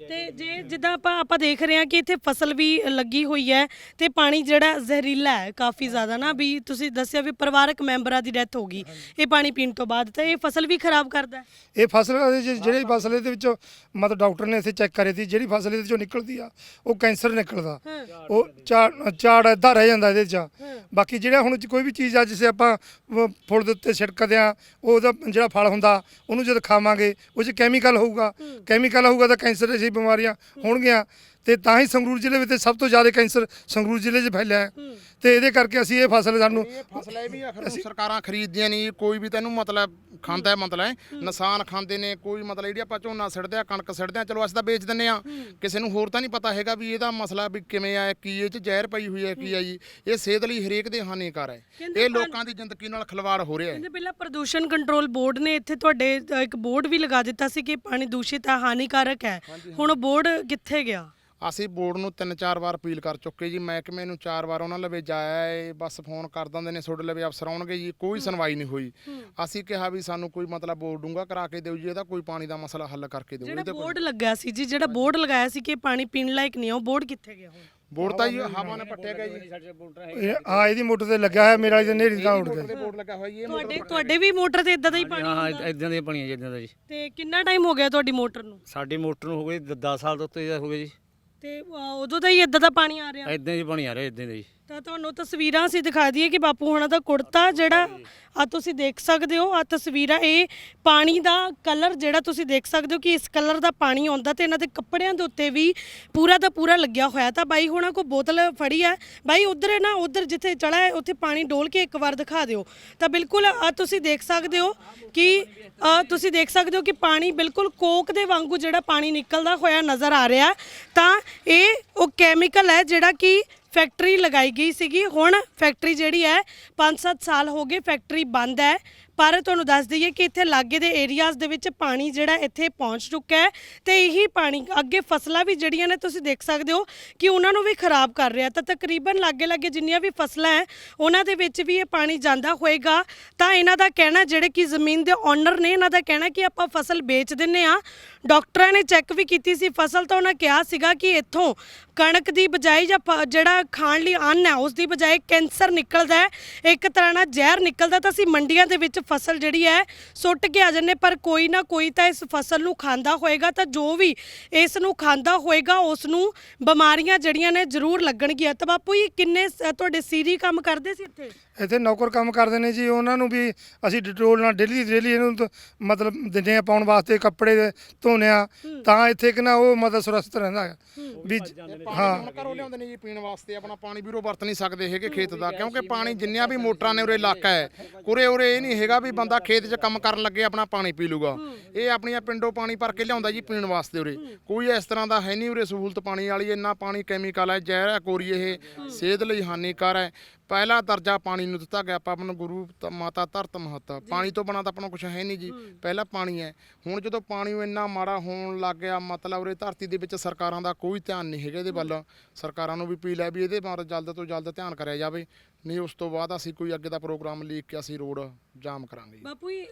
ਤੇ ਜੇ ਜਿੱਦਾਂ ਆਪਾਂ ਆਪਾਂ ਦੇਖ ਰਹੇ ਹਾਂ ਕਿ ਇੱਥੇ ਫਸਲ ਵੀ ਲੱਗੀ ਹੋਈ ਹੈ ਤੇ ਪਾਣੀ ਜਿਹੜਾ ਜ਼ਹਿਰੀਲਾ ਹੈ ਕਾਫੀ ਜ਼ਿਆਦਾ ਨਾ ਵੀ ਤੁਸੀਂ ਦੱਸਿਆ ਵੀ ਪਰਿਵਾਰਕ ਮੈਂਬਰਾਂ ਦੀ ਡੈਥ ਹੋ ਗਈ। ਇਹ ਪਾਣੀ ਪੀਣ ਤੋਂ ਬਾਅਦ ਤਾਂ ਇਹ ਫਸਲ ਵੀ ਖਰਾਬ ਕਰਦਾ ਹੈ। ਇਹ ਫਸਲ ਇਹਦੇ 'ਚ ਜਿਹੜੀ ਫਸਲ ਇਹਦੇ ਵਿੱਚੋਂ ਮਤਲਬ ਡਾਕਟਰ ਨੇ ਇੱਥੇ ਚੈੱਕ ਕਰੀ ਤੀ ਜਿਹੜੀ ਫਸਲ ਇਹਦੇ ਚੋਂ ਨਿਕਲਦੀ ਆ ਉਹ ਕੈਂਸਰ ਨਿਕਲਦਾ। ਉਹ ਝਾੜ ਝਾੜ ਏਦਾਂ ਰਹਿ ਜਾਂਦਾ ਇਹਦੇ 'ਚ ਬਾਕੀ ਜਿਹੜਾ ਹੁਣ ਕੋਈ ਵੀ ਚੀਜ਼ ਆ ਜਿਸੇ ਆਪਾਂ ਵ- ਫੁੱਲ ਦੇ ਉੱਤੇ ਛਿੜਕਦੇ ਆ ਉਹਦਾ ਜਿਹੜਾ ਫਲ ਹੁੰਦਾ ਉਹਨੂੰ ਜਦ ਖਾਵਾਂਗੇ ਉਹ 'ਚ ਕੈਮੀਕਲ ਹੋਊਗਾ। ਕੈਮੀਕਲ ਹੋਊਗਾ ਤਾਂ ਕੈਂਸਰ ਜਿਹੀ ਬਿਮਾਰੀਆਂ ਹੋਣਗੀਆਂ। ਤੇ ਤਾਂ ਹੀ ਸੰਗਰੂਰ ਜ਼ਿਲ੍ਹੇ ਵਿੱਚ ਸਭ ਤੋਂ ਜ਼ਿਆਦਾ ਕੈਂਸਰ ਸੰਗਰੂਰ ਜ਼ਿਲ੍ਹੇ 'ਚ ਫੈਲਿਆ ਹੈ। ਤੇ ਇਹਦੇ ਕਰਕੇ ਅਸੀਂ ਇਹ ਫਸਲ ਸਾਨੂੰ ਇਹ ਫਸਲ ਇਹ ਵੀ ਆਖਰ ਸਰਕਾਰਾਂ ਖਰੀਦਦੀਆਂ ਨਹੀਂ ਕੋਈ ਵੀ ਤੈਨੂੰ ਮਤਲਬ ਖਾਂਦਾ ਹੈ ਮਤਲਬ ਨੁਕਸਾਨ ਖਾਂਦੇ ਨੇ ਕੋਈ ਮਤਲਬ ਜਿਹੜੀ ਆਪਾਂ ਝੋਨਾ ਸਿੱਟਦੇ ਆ ਕਣਕ ਸਿੱਟਦੇ ਆ ਚਲੋ ਅਸੀਂ ਤਾਂ ਵੇਚ ਦਿੰਨੇ ਆ। ਕਿਸੇ ਨੂੰ ਹੋਰ ਤਾਂ ਨਹੀਂ ਪਤਾ ਹੈਗਾ ਵੀ ਇਹਦਾ ਮਸਲਾ ਵੀ ਕਿਵੇਂ ਆ ਕੀ ਇਹ ਚ ਜ਼ਹਿਰ ਪਈ ਹੋਈ ਹੈ ਕੀ ਆ ਜੀ। ਇਹ ਸਿਹਤ ਲਈ ਹਰੇਕ ਦੇ ਹਾਨੀਕਾਰ ਹੈ। ਇਹ ਲੋਕਾਂ ਦੀ ਜ਼ਿੰਦਗੀ ਨਾਲ ਖਿਲਵਾੜ ਹੋ ਰਿਹਾ ਹੈ। ਕਹਿੰਦੇ ਪਹਿਲਾਂ ਪ੍ਰਦੂਸ਼ਣ ਕੰਟਰੋਲ ਬੋਰਡ ਨੇ ਇੱਥੇ ਤੁਹਾਡੇ ਇੱਕ ਬੋਰਡ ਵੀ ਲਗਾ ਦਿੱਤਾ ਸੀ ਕਿ ਪਾਣੀ ਦੂਸ਼ਿਤ ਹੈ ਹਾਨੀਕਾਰਕ ਹੈ। ਹੁਣ ਉਹ ਬੋਰਡ ਕਿੱਥੇ ਗਿਆ? ਅਸੀਂ ਬੋਰਡ ਨੂੰ ਤਿੰਨ ਚਾਰ ਵਾਰ ਅਪੀਲ ਕਰ ਚੁੱਕੇ ਜੀ ਮਹਿਕਮੇ ਨੂੰ ਚਾਰ ਵਾਰ ਉਹਨਾਂ ਲਵੇ ਜਾਇਆ ਏ ਬਸ ਫੋਨ ਕਰ ਦਿੰਦੇ ਨੇ ਤੁਹਾਡੇ ਲਵੇ ਅਫਸਰ ਆਉਣਗੇ ਜੀ ਕੋਈ ਸੁਣਵਾਈ ਨਹੀਂ ਹੋਈ। ਅਸੀਂ ਕਿਹਾ ਵੀ ਸਾਨੂੰ ਕੋਈ ਮਤਲਬ ਬੋਰਡ ਡੂੰਗਾ ਕਰਾ ਕੇ ਦਿਓ ਜੀ ਇਹਦਾ ਕੋਈ ਪਾਣੀ ਦਾ ਮਸਲਾ ਹੱਲ ਕਰਕੇ ਦਿਓ ਜਿਹੜਾ ਬੋਰਡ ਲੱਗਾ ਸੀ ਜੀ ਜਿਹੜਾ ਬੋਰਡ ਲਗਾਇਆ ਸੀ ਕਿ ਪਾਣੀ ਪੀਣ ਲਾਇਕ ਨਹੀਂ ਹੈ ਉਹ ਬੋਰਡ ਕਿੱਥੇ ਗਿਆ ਹੁਣ? ਬੋਰਡ ਤਾਂ ਜੀ ਹਵਾ ਨੇ ਪੱਟਿਆ ਗਿਆ ਜੀ। ਇਹ ਆ ਇਹਦੀ ਮੋਟਰ ਤੇ ਲੱਗਿਆ ਹੈ ਮੇਰਾ ਇਹਦੇ ਨੇਰੀ ਦਾ ਉੱਡ ਗਿਆ ਬੋਰਡ ਲੱਗਾ ਹੋਇਆ ਜੀ ਤੁਹਾਡੇ ਤੁਹਾਡੇ ਵੀ ਮੋਟਰ ਤੇ ਇਦਾਂ ਦਾ ਹੀ ਪਾਣੀ ਹਾਂ? ਇਦਾਂ ਦੀਆਂ ਬਣੀਆਂ ਜੀ ਇਦਾਂ ਦਾ ਜੀ। ਤੇ ਕਿੰਨਾ ਟਾਈਮ ਹੋ ਗਿਆ ਤੁਹਾਡੀ ਮੋਟਰ ਨੂੰ? ਸਾਡੀ ਮੋਟਰ ਨੂੰ ਹੋ ਗਏ 10 ਸਾਲ ਤੋਂ ਉੱਤੇ ਹੋ ਗਏ ਜੀ। ਤੇ ਅ, ਉਦੋਂ ਦਾ ਹੀ ਇਦਾਂ ਦਾ ਪਾਣੀ ਆ ਰਿਹਾ। ਇਦਾਂ ਹੀ ਪਾਣੀ ਆ ਰਿਹਾ ਇਦਾਂ ਦਾ ਜੀ ਤਾਂ ਤੁਹਾਨੂੰ ਤਸਵੀਰਾਂ ਅਸੀਂ ਦਿਖਾ ਦਈਏ ਕਿ ਬਾਪੂ ਹੁਣਾਂ ਦਾ ਕੁੜਤਾ ਜਿਹੜਾ ਆ ਤੁਸੀਂ ਦੇਖ ਸਕਦੇ ਹੋ। ਆ ਤਸਵੀਰਾਂ ਇਹ ਪਾਣੀ ਦਾ ਕਲਰ ਜਿਹੜਾ ਤੁਸੀਂ ਦੇਖ ਸਕਦੇ ਹੋ ਕਿ ਇਸ ਕਲਰ ਦਾ ਪਾਣੀ ਆਉਂਦਾ ਤੇ ਇਹਨਾਂ ਦੇ ਕੱਪੜਿਆਂ ਦੇ ਉੱਤੇ ਵੀ ਪੂਰਾ ਦਾ ਪੂਰਾ ਲੱਗਿਆ ਹੋਇਆ। ਤਾਂ ਬਾਈ ਹੁਣਾਂ ਕੋ ਬੋਤਲ ਫੜੀ ਹੈ। ਬਾਈ ਉਧਰ ਨਾ ਉਧਰ ਜਿੱਥੇ ਚੜਾ ਹੈ ਉੱਥੇ ਪਾਣੀ ਡੋਲ ਕੇ ਇੱਕ ਵਾਰ ਦਿਖਾ ਦਿਓ। ਤਾਂ ਬਿਲਕੁਲ ਆ ਤੁਸੀਂ ਦੇਖ ਸਕਦੇ ਹੋ ਕਿ ਆ ਤੁਸੀਂ ਦੇਖ ਸਕਦੇ ਹੋ ਕਿ ਪਾਣੀ ਬਿਲਕੁਲ ਕੋਕ ਦੇ ਵਾਂਗੂ ਜਿਹੜਾ ਪਾਣੀ ਨਿਕਲਦਾ ਹੋਇਆ ਨਜ਼ਰ ਆ ਰਿਹਾ। ਤਾਂ ਇਹ ਉਹ ਕੈਮੀਕਲ ਹੈ ਜਿਹੜਾ ਕਿ ਫੈਕਟਰੀ ਲਗਾਈ ਗਈ ਸੀਗੀ। ਹੁਣ ਫੈਕਟਰੀ ਜਿਹੜੀ ਹੈ 5-7 ਸਾਲ ਹੋ ਗਏ ਫੈਕਟਰੀ ਬੰਦ ਹੈ। ਪਰ ਤੁਹਾਨੂੰ ਦੱਸ ਦਈਏ ਕਿ ਇੱਥੇ ਲਾਗੇ ਦੇ ਏਰੀਆਜ਼ ਦੇ ਵਿੱਚ ਪਾਣੀ ਜਿਹੜਾ ਇੱਥੇ ਪਹੁੰਚ ਚੁੱਕਾ ਹੈ ਤੇ ਇਹੀ ਪਾਣੀ ਅੱਗੇ ਫਸਲਾਂ ਵੀ ਜਿਹੜੀਆਂ ਨੇ ਤੁਸੀਂ ਦੇਖ ਸਕਦੇ ਹੋ ਕਿ ਉਹਨਾਂ ਨੂੰ ਵੀ ਖਰਾਬ ਕਰ ਰਿਹਾ ਤਾਂ ਤਕਰੀਬਨ ਲਾਗੇ ਲਾਗੇ ਜਿੰਨੀਆਂ ਵੀ ਫਸਲਾਂ ਹੈ, ਉਹਨਾਂ ਦੇ ਵਿੱਚ ਵੀ ਇਹ ਪਾਣੀ ਜਾਂਦਾ ਹੋਏਗਾ। ਤਾਂ ਇਹਨਾਂ ਦਾ ਕਹਿਣਾ ਜਿਹੜੇ ਕਿ ਜ਼ਮੀਨ ਦੇ ਓਨਰ ਨੇ ਇਹਨਾਂ ਦਾ ਕਹਿਣਾ ਕਿ ਆਪਾਂ ਫਸਲ ਵੇਚ ਦਿੰਨੇ ਆ ਡਾਕਟਰਾਂ ਨੇ ਚੈੱਕ ਵੀ ਕੀਤੀ ਸੀ। ਫਸਲ ਤਾਂ ਉਹਨਾਂ ਕਿਹਾ ਸੀਗਾ ਕਿ ਇੱਥੋਂ ਕਣਕ ਦੀ ਬਜਾਏ ਜਾਂ ਫ- ਜਿਹੜਾ ਖਾਣ ਲਈ ਅੰਨ ਹੈ, ਉਸ ਦੀ ਬਜਾਏ ਕੈਂਸਰ ਨਿਕਲਦਾ ਹੈ। ਇੱਕ ਤਰ੍ਹਾਂ ਨਾਲ ਜ਼ਹਿਰ ਨਿਕਲਦਾ ਤਾਂ ਅਸੀਂ ਮੰਡੀਆਂ ਦੇ ਵਿੱਚ ਫਸਲ ਜਿਹੜੀ ਹੈ ਸੁੱਟ ਕੇ ਆ ਜਾਂਦੇ, ਪਰ ਕੋਈ ਨਾ ਕੋਈ ਤਾਂ ਇਸ ਫਸਲ ਨੂੰ ਖਾਂਦਾ ਹੋਏਗਾ, ਤਾਂ ਜੋ ਵੀ ਇਸ ਨੂੰ ਖਾਂਦਾ ਹੋਏਗਾ, ਉਸ ਨੂੰ ਬਿਮਾਰੀਆਂ ਜਿਹੜੀਆਂ ਨੇ ਜ਼ਰੂਰ ਲੱਗਣਗੀਆਂ। ਤਾਂ ਬਾਪੂ ਜੀ, ਕਿੰਨੇ ਸ- ਤੁਹਾਡੇ ਸੀਰੀ ਕੰਮ ਕਰਦੇ ਸੀ ਇੱਥੇ? ਇੱਥੇ ਨੌਕਰ ਕੰਮ ਕਰਦੇ ਨੇ ਜੀ ਉਹਨਾਂ ਨੂੰ ਵੀ ਅਸੀਂ ਡਿਟੋਲ ਨਾਲ ਡੇਲੀ ਡੇਲੀ ਇਹਨੂੰ ਤਾਂ ਮਤਲਬ ਦਿੰਦੇ ਆ ਪਾਉਣ ਵਾਸਤੇ ਕੱਪੜੇ ਧੋਨੇ ਆ ਤਾਂ ਇੱਥੇ ਕਿ ਨਾ ਉਹ ਮਤਲਬ ਸੁਰੱਖਿਅਤ ਰਹਿੰਦਾ ਹੈ। ਵੀ ਹਾਂ। ਹੁਣ ਘਰੋਂ ਲਿਆਉਂਦੇ ਨੇ ਜੀ ਪੀਣ ਵਾਸਤੇ ਆਪਣਾ ਪਾਣੀ ਵੀਰੋ ਵਰਤ ਨਹੀਂ ਸਕਦੇ ਹੈਗੇ ਖੇਤ ਦਾ ਕਿਉਂਕਿ ਪਾਣੀ ਜਿੰਨੀਆਂ ਵੀ ਮੋਟਰਾਂ ਨੇ ਉਰੇ ਇਲਾਕਾ ਹੈ ਕੁਰੇ ਉਰੇ ਇਹ ਨਹੀਂ ਹੈਗਾ ਵੀ ਬੰਦਾ ਖੇਤ 'ਚ ਕੰਮ ਕਰਨ ਲੱਗੇ ਆਪਣਾ ਪਾਣੀ ਪੀ ਲੂਗਾ। ਇਹ ਆਪਣੀਆਂ ਪਿੰਡੋਂ ਪਾਣੀ ਭਰ ਕੇ ਲਿਆਉਂਦਾ ਜੀ ਪੀਣ ਵਾਸਤੇ ਉਰੇ। ਕੋਈ ਇਸ ਤਰ੍ਹਾਂ ਦਾ ਹੈ ਨਹੀਂ ਉਰੇ ਸਹੂਲਤ ਪਾਣੀ ਵਾਲੀ ਇੰਨਾ ਪਾਣੀ ਕੈਮੀਕਲ ਹੈ ਜ਼ਹਿਰ ਹੈ ਕੋਰੀ ਇਹ ਸਿਹਤ ਲਈ ਹਾਨੀਕਾਰ ਹੈ। ਪਹਿਲਾ ਦਰਜਾ ਪਾਣੀ ਨੂੰ ਦਿੱਤਾ ਗਿਆ ਆਪਾਂ ਨੂੰ ਗੁਰੂ ਤ- ਮਾਤਾ ਧਰਤ ਮਹੱਤਾ। ਪਾਣੀ ਤੋਂ ਬਿਨਾਂ ਤਾਂ ਆਪਣਾ ਕੁਝ ਹੈ ਨਹੀਂ ਜੀ। ਪਹਿਲਾ ਪਾਣੀ ਹੈ। ਹੁਣ ਜਦੋਂ ਪਾਣੀ ਉਹ ਇੰਨਾ ਮਾੜਾ ਹੋਣ ਲੱਗ ਗਿਆ ਮਤਲਬ ਉਰੇ ਧਰਤੀ ਦੇ ਵਿੱਚ ਸਰਕਾਰਾਂ ਦਾ ਕੋਈ ਧਿਆਨ ਨਹੀਂ ਹੈਗਾ ਇਹਦੇ ਵੱਲ। ਸਰਕਾਰਾਂ ਨੂੰ ਵੀ ਅਪੀਲ ਹੈ ਵੀ ਇਹਦੇ ਬਾਰੇ ਜਲਦ ਤੋਂ ਜਲਦ ਧਿਆਨ ਕਰਿਆ ਜਾਵੇ। ਨਹੀਂ ਉਸ ਤੋਂ ਬਾਅਦ ਅਸੀਂ ਕੋਈ ਅੱਗੇ ਦਾ ਪ੍ਰੋਗਰਾਮ ਲੀਕ ਕੇ ਅਸੀਂ ਰੋਡ ਜਾਮ ਕਰਾਂਗੇ। ਬਾਪੂ ਜੀ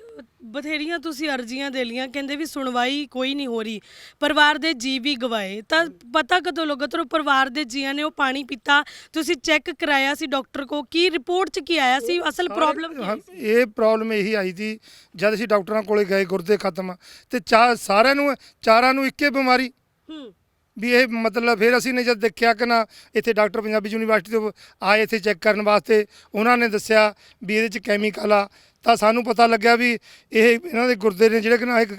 ਬਥੇਰੀਆਂ ਤੁਸੀਂ ਅਰਜ਼ੀਆਂ ਦੇ ਲੀਆਂ ਕਹਿੰਦੇ ਵੀ ਸੁਣਵਾਈ ਕੋਈ ਨਹੀਂ ਹੋ ਰਹੀ। ਪਰਿਵਾਰ ਦੇ ਜੀ ਵੀ ਗਵਾਏ। ਤਾਂ ਪਤਾ ਕਦੋਂ ਲੱਗਾ ਤੁਹਾਨੂੰ ਪਰਿਵਾਰ ਦੇ ਜੀਆਂ ਨੇ ਉਹ ਪਾਣੀ ਪੀਤਾ? ਤੁਸੀਂ ਚੈੱਕ ਕਰਾਇਆ ਸੀ ਡਾਕਟਰ ਕੋ ਕੀ ਰਿਪੋਰਟ ਚ ਕੀ ਆਇਆ ਸੀ? ਅਸਲ ਪ੍ਰੋਬਲਮ ਕੀ ਸੀ? ਇਹ ਪ੍ਰੋਬਲਮ ਇਹੀ ਆਈ ਸੀ ਜਦ ਅਸੀਂ ਡਾਕਟਰਾਂ ਕੋਲੇ ਗਏ ਗੁਰਦੇ ਖਤਮ ਤੇ ਚਾ ਸਾਰਿਆਂ ਨੂੰ ਚਾਰਾਂ ਨੂੰ ਇੱਕੇ ਬਿਮਾਰੀ। ਹੂੰ। ਵੀ ਇਹ ਮਤਲਬ ਫਿਰ ਅਸੀਂ ਨੇ ਜਦ ਦੇਖਿਆ ਕਿ ਨਾ ਇੱਥੇ ਡਾਕਟਰ ਪੰਜਾਬੀ ਯੂਨੀਵਰਸਿਟੀ ਤੋਂ ਆਏ ਇੱਥੇ ਚੈੱਕ ਕਰਨ ਵਾਸਤੇ ਉਹਨਾਂ ਨੇ ਦੱਸਿਆ ਵੀ ਇਹਦੇ ਚ ਕੈਮੀਕਲ ਆ। ਤਾਂ ਸਾਨੂੰ ਪਤਾ ਲੱਗਿਆ ਵੀ ਇਹ ਇਹਨਾਂ ਦੇ ਗੁਰਦੇ ਨੇ ਜਿਹੜੇ ਕਿ ਨਾ ਇੱਕ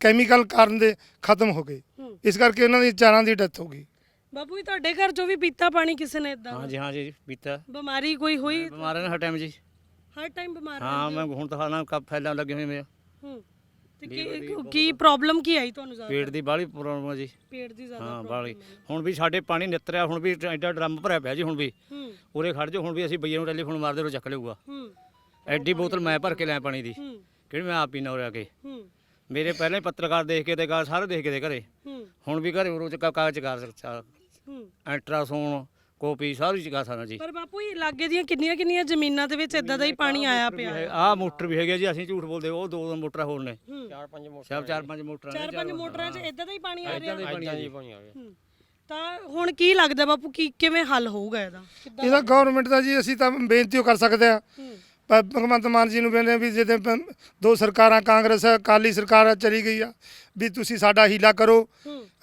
ਕੈਮੀਕਲ ਕਾਰਨ ਦੇ ਖਤਮ ਹੋ ਗਏ। ਇਸ ਕਰਕੇ ਉਹਨਾਂ ਦੀ ਚਾਰਾਂ ਦੀ ਡੈਥ ਹੋ ਗਈ। ਬਾਪੂ ਜੀ ਤੁਹਾਡੇ ਘਰ ਚੋਂ ਵੀ ਪੀਤਾ ਪਾਣੀ ਕਿਸੇ ਨੇ ਇਦਾਂ ਹਾਂਜੀ ਹਾਂ ਜੀ ਪੀਤਾ। ਬਿਮਾਰੀ ਕੋਈ ਹੋਈ? ਬਿਮਾਰ ਨੇ ਹਰ ਟਾਈਮ ਜੀ। ਹਰ ਟਾਈਮ ਬਿਮਾਰ ਹਾਂ ਮੈਂ ਹੁਣ ਤਾਂ ਹਾਲਾਂ ਕੱਪ ਫੈਲਣ ਲੱਗੇ ਹੋਏ ਮੇਰੇ ਹੋ? ਤੇ ਕੀ ਕੀ ਪ੍ਰੋਬਲਮ ਕੀ ਆਈ ਤੁਹਾਨੂੰ ਜ਼ਿਆਦਾ? ਪੇਟ ਦੀ ਬਾਹਲੀ ਪ੍ਰੋਬਲਮ ਹੈ ਜੀ। ਪੇਟ ਦੀ ਜ਼ਿਆਦਾ ਹਾਂ ਬਾਹਲੀ। ਹੁਣ ਵੀ ਸਾਡੇ ਪਾਣੀ ਨਿੱਤਰਿਆ ਹੁਣ ਵੀ ਐਡਾ ਡਰਮ ਭਰਿਆ ਪਿਆ ਜੀ ਹੁਣ ਵੀ। ਹੂੰ। ਉਰੇ ਖੜ ਜਾ ਹੁਣ ਵੀ ਅਸੀਂ ਬਈਏ ਨੂੰ ਟੈਲੀਫੋਨ ਮਾਰਦੇ ਰੋ ਚੱਕ ਲਿਆਊਗਾ ਹੂੰ। ਐਡੀ ਬੋਤਲ ਮੈਂ ਭਰ ਕੇ ਲੈ ਪਾਣੀ ਦੀ। ਹੂੰ। ਕਿਹੜੀ ਮੈਂ ਆਪ ਪੀਣਾ ਉਰੇ ਆ ਕੇ। ਹੂੰ। ਮੇਰੇ ਪਹਿਲਾਂ ਪੱਤਰਕਾਰ ਦੇਖ ਕੇ ਤੇ ਗਾ ਸਾਰੇ ਦੇਖ ਕੇ ਦੇ ਘਰੇ। ਹੂੰ। ਹੁਣ ਵੀ ਘਰੇ ਰੋਜ਼ ਕਾਗਜ਼ ਕਰ ਸਕਦਾ ਹੂੰ। ਅਲਟਰਾਸਾਊਂਡ ਕਾਪੀ ਸਾਰੀ ਚੀਜ਼ਾਂ ਸਾਰਾ ਜੀ। ਪਰ ਬਾਪੂ ਇਹ ਲਾਗੇ ਦੀਆਂ ਕਿੰਨੀਆਂ ਕਿੰਨੀਆਂ ਜ਼ਮੀਨਾਂ ਦੇ ਵਿੱਚ ਇਦਾਂ ਦਾ ਹੀ ਪਾਣੀ ਆਇਆ ਪਿਆ? ਹੈ ਆਹ ਮੋਟਰ ਵੀ ਹੈਗੇ ਜੀ ਅਸੀਂ ਝੂਠ ਬੋਲਦੇ ਉਹ ਦੋ ਦੋ ਮੋਟਰ ਹੋਰ ਨੇ। ਹੂੰ। ਸਭ ਚਾਰ ਪੰਜ ਮੋਟਰਾਂ ਚਾਰ ਪੰਜ ਮੋਟਰਾਂ 'ਚ ਇਦਾਂ ਦਾ ਹੀ ਪਾਣੀ ਆ ਰਿਹਾ? ਪਾਣੀ ਜੀ ਹੂੰ। ਤਾਂ ਹੁਣ ਕੀ ਲੱਗਦਾ ਬਾਪੂ ਕੀ ਕਿਵੇਂ ਹੱਲ ਹੋਊਗਾ ਇਹਦਾ? ਇਹਦਾ ਗਵਰਨਮੈਂਟ ਦਾ ਜੀ ਅਸੀਂ ਤਾਂ ਬੇਨਤੀ ਕਰ ਸਕਦੇ ਆ ਹੂੰ। ਪਰ ਭਗਵੰਤ ਮਾਨ ਜੀ ਨੂੰ ਕਹਿੰਦੇ ਵੀ ਜਿਹਦੇ ਦੋ ਸਰਕਾਰਾਂ ਕਾਂਗਰਸ ਅਕਾਲੀ ਸਰਕਾਰ ਚਲੀ ਗਈ ਆ ਵੀ ਤੁਸੀਂ ਸਾਡਾ ਹੀਲਾ ਕਰੋ।